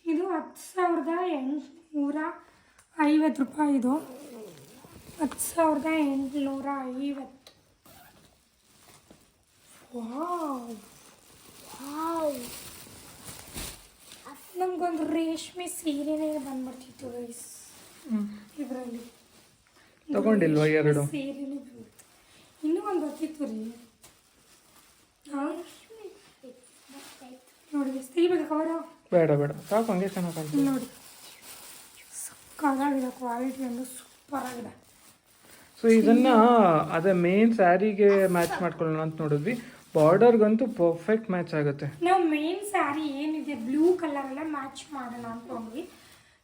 Speaker 1: ಇದು ಹತ್ತು ಸಾವಿರದ ಎಂಟುನೂರ ಐವತ್ತು ರೂಪಾಯಿ ಇದು. ಹತ್ತು ಸಾವಿರದ ಎಂಟುನೂರ ಐವತ್ತು. ನಮಗೊಂದು ರೇಷ್ಮೆ ಸೀರೆನೇ ಬಂದ್ಬಿಡ್ತಿತ್ತು ಗೈಸ್ ಇದರಲ್ಲಿ.
Speaker 2: ತಗೊಂಡಿಲ್ವಾ ಎರಡು?
Speaker 1: ಸೀರೆನೇ ಬಂದಿತ್ತು ಇನ್ನೂ ಒಂದು ಬರ್ತಿತ್ತು ರೀ. ನೋಡಿ ತೆಗಿಬೇಕಾ ಕವರ
Speaker 2: ಬೇಡ ಬೇಡ. ಸಾಕು ಹಂಗೆ ಚೆನ್ನಾಗಿ
Speaker 1: ನೋಡಿ ಸಕ್ಕಾಗಿದೆ ಕ್ವಾಲಿಟಿ ಅಂದ್ರೆ ಸೂಪರ್ ಆಗಿದೆ.
Speaker 2: ಸೊ ಇದನ್ನ ಅದೇ ಮೇನ್ ಸ್ಯಾರಿಗೆ ಮ್ಯಾಚ್ ಮಾಡ್ಕೊಳ್ಳೋಣ ಅಂತ ನೋಡಿದ್ವಿ. ಬಾರ್ಡರ್ಗಂತೂ ಪರ್ಫೆಕ್ಟ್ ಮ್ಯಾಚ್ ಆಗುತ್ತೆ.
Speaker 1: ನಾವು ಮೇನ್ ಸ್ಯಾರಿ ಏನಿದೆ ಬ್ಲೂ ಕಲರೆಲ್ಲ ಮ್ಯಾಚ್ ಮಾಡೋಣ ಅಂದ್ಕೊಂಡ್ವಿ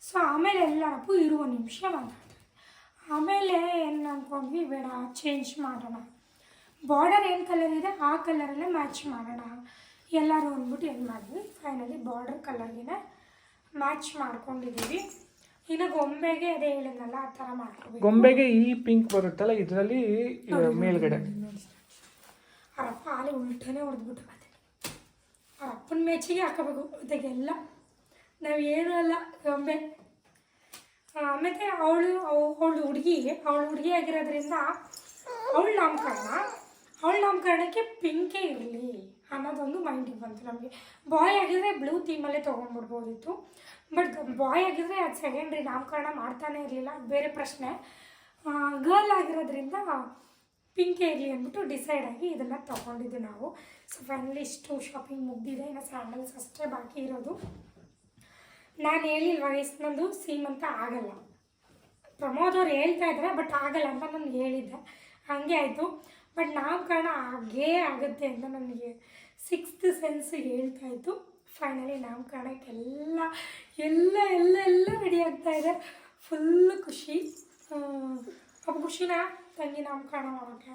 Speaker 1: ಸೊ ಆಮೇಲೆ ಎಲ್ಲರಪ್ಪು ಇರುವ ನಿಮಿಷ ಮಾತಾಡ್ತೀವಿ ಆಮೇಲೆ ಏನು ಅಂದ್ಕೊಂಡ್ವಿ ಬೇಡ ಚೇಂಜ್ ಮಾಡೋಣ. ಬಾರ್ಡರ್ ಏನು ಕಲರ್ ಇದೆ ಆ ಕಲರಲ್ಲೇ ಮ್ಯಾಚ್ ಮಾಡೋಣ. ಎಲ್ಲರೂ ಅಂದ್ಬಿಟ್ಟು ಏನು ಮಾಡಿದ್ವಿ? ಫೈನಲಿ ಬಾರ್ಡರ್ ಕಲರ್ಗೆ ಮ್ಯಾಚ್ ಮಾಡ್ಕೊಂಡಿದ್ದೀವಿ. ಇನ್ನು ಗೊಂಬೆಗೆ ಅದೇ ಹೇಳಿದ್ನಲ್ಲ ಆ ಥರ ಮಾಡ್ಕೋಬೇಕು.
Speaker 2: ಗೊಂಬೆಗೆ ಈ ಪಿಂಕ್ ಬರುತ್ತಲ್ಲ ಇದರಲ್ಲಿ ಮೇಲ್ಗಡೆ.
Speaker 1: ಅರಪ್ಪ ಅಲ್ಲಿ ಉಲ್ಟನೇ ಹೊಡೆದ್ಬಿಟ್ಟು ಮತ್ತೆ. ಅರಪ್ಪನ ಅಪ್ಪನ ಮೆಚ್ಚಿಗೆ ಹಾಕೋಬೇಕು ಅದಕ್ಕೆಲ್ಲ. ನಾವು ಏನೂ ಅಲ್ಲ ಗೊಂಬೆ. ಆಮೇಲೆ ಅವಳು ಅವಳು ಹುಡುಗಿ ಅವಳು ಹುಡುಗಿ ಆಗಿರೋದ್ರಿಂದ ಅವಳ ನಾಮಕರಣ. ಅವಳ ನಾಮಕರಣಕ್ಕೆ ಪಿಂಕೇ ಇರಲಿ. ಅನ್ನೋದೊಂದು ಮೈಂಡಿಗೆ ಬಂತು ನಮಗೆ. ಬಾಯ್ ಆಗಿದ್ರೆ ಬ್ಲೂ ಥೀಮಲ್ಲೇ ತೊಗೊಂಡ್ಬಿಡ್ಬೋದಿತ್ತು. ಬಟ್ ಬಾಯ್ ಆಗಿದ್ರೆ ಅದು ಸೆಕೆಂಡ್ರಿ ನಾಮಕರಣ ಮಾಡ್ತಾನೆ ಇರಲಿಲ್ಲ ಬೇರೆ ಪ್ರಶ್ನೆ. ಗರ್ಲ್ ಆಗಿರೋದ್ರಿಂದ ಪಿಂಕೇ ಇರಲಿ ಅಂದ್ಬಿಟ್ಟು ಡಿಸೈಡ್ ಆಗಿ ಇದನ್ನು ತೊಗೊಂಡಿದ್ದು ನಾವು. ಸೊ ಫೈನಲಿ ಇಷ್ಟು ಶಾಪಿಂಗ್ ಮುಗ್ದಿದೆ, ಇನ್ನು ಸ್ಯಾಂಡಲ್ಸ್ ಅಷ್ಟೇ ಬಾಕಿ ಇರೋದು. ನಾನು ಹೇಳಿಲ್ವ, ಇಷ್ಟೊಂದು ಸೀಮ್ ಅಂತ ಆಗಲ್ಲ. ಪ್ರಮೋದ್ ಅವ್ರು ಹೇಳ್ತಾ ಇದ್ದಾರೆ ಬಟ್ ಆಗಲ್ಲ ಅಂತ ನಾನು ಹೇಳಿದ್ದೆ. ಹಾಗೆ ಆಯಿತು. ಬಟ್ ನಾಮಕರಣ ಆಗೇ ಆಗುತ್ತೆ ಅಂತ ನನಗೆ ಸಿಕ್ಸ್ತ್ ಸೆನ್ಸ್ ಹೇಳ್ತಾ ಇತ್ತು ಫೈನಲಿ ನಾಮಕರಣಕ್ಕೆಲ್ಲ, ಎಲ್ಲ ಎಲ್ಲ ಎಲ್ಲ ರೆಡಿ ಆಗ್ತಾ ಇದೆ. ಫುಲ್ ಖುಷಿ. ಅಪ್ಪ ಖುಷಿನ? ತಂಗಿ ನಾಮಕರಣ ಮಾಡೋಕ್ಕೆ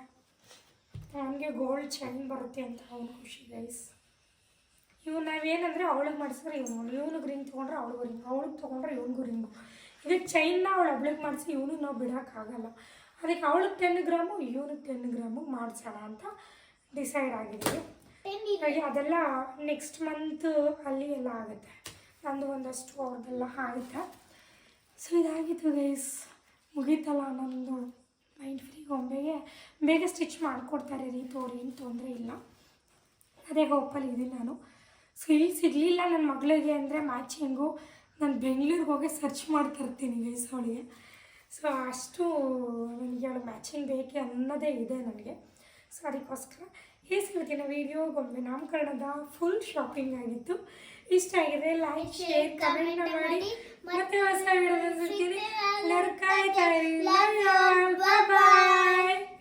Speaker 1: ಅವನಿಗೆ ಗೋಲ್ಡ್ ಚೈನ್ ಬರುತ್ತೆ ಅಂತ ಅವನು ಖುಷಿ ಗೈಸ್ ಇವ್ನು ನಾವೇನಂದರೆ ಅವಳಿಗೆ ಮಾಡಿಸಿದ್ರೆ ಇವನು ಇವನಿಗೆ ರಿಂಗ್ ತೊಗೊಂಡ್ರೆ ಅವಳಿಗೆ ರಿಂಗ್ ಅವಳಿಗೆ ತೊಗೊಂಡ್ರೆ ಇವನಿಗೂ ರಿಂಗು ಇದಕ್ಕೆ ಚೈನ್ನ ಅವಳು ಒಬ್ಳಿಗೆ ಮಾಡಿಸಿ ಇವನಿಗೆ ನಾವು ಬಿಡೋಕ್ಕಾಗಲ್ಲ ಅದಕ್ಕೆ ಅವಳಿಗೆ ಟೆನ್ ಗ್ರಾಮು ಇವನಿಗೆ ಟೆನ್ ಗ್ರಾಮು ಮಾಡಿಸೋಣ ಅಂತ ಡಿಸೈಡ್ ಆಗಿದ್ದೀವಿ. ಅದೆಲ್ಲ ನೆಕ್ಸ್ಟ್ ಮಂತ್ ಅಲ್ಲಿ ಎಲ್ಲ ಆಗುತ್ತೆ. ನಂದು ಒಂದಷ್ಟು ಅವ್ರದ್ದೆಲ್ಲ ಆಗುತ್ತೆ. ಸೊ ಇದಾಗಿತ್ತು ಗೈಸ್ ಮುಗೀತಲ್ಲ ನಂದು ಮೈಂಡ್ ಫ್ರೀ ಗೊಂಬೆಗೆ ಬೇಗ ಸ್ಟಿಚ್ ಮಾಡಿಕೊಡ್ತಾರೆ ರೀ ತೋರಿ ಏನು ತೊಂದರೆ ಇಲ್ಲ. ಅದೇ ಹೋಪಲ್ಲಿ ಇದ್ದೀನಿ ನಾನು. ಸೊ ಇಲ್ಲಿ ಸಿಗಲಿಲ್ಲ ನನ್ನ ಮಗಳಿಗೆ ಅಂದರೆ ಮ್ಯಾಚಿಂಗು ನಾನು ಬೆಂಗಳೂರಿಗೆ ಹೋಗಿ ಸರ್ಚ್ ಮಾಡ್ತಾ ಇರ್ತೀನಿ ಗೈಸ್ ಅವಳಿಗೆ. ಸೊ ಅಷ್ಟು ನನಗೆ ಅವಳು ಮ್ಯಾಚಿಂಗ್ ಬೇಕೆ ಅನ್ನೋದೇ ಇದೆ ನನಗೆ. ಸೊ ಅದಕ್ಕೋಸ್ಕರ ಈ ಇವತ್ತಿನ ವಿಡಿಯೋ ಗೊಂಬೆ ನಾಮಕರಣದ ಫುಲ್ ಶಾಪಿಂಗ್ ಆಗಿತ್ತು. ಇಷ್ಟ ಆಗಿದೆ ಲೈಕ್ ಶೇರ್ ಕಮೆಂಟ್ ಮಾಡಿ. ಮತ್ತೆ ಹೊಸ ವಿಡಿಯೋದಲ್ಲಿ ಸಿಗ್ತೀನಿ. ಇರಿ ಬಾಯ್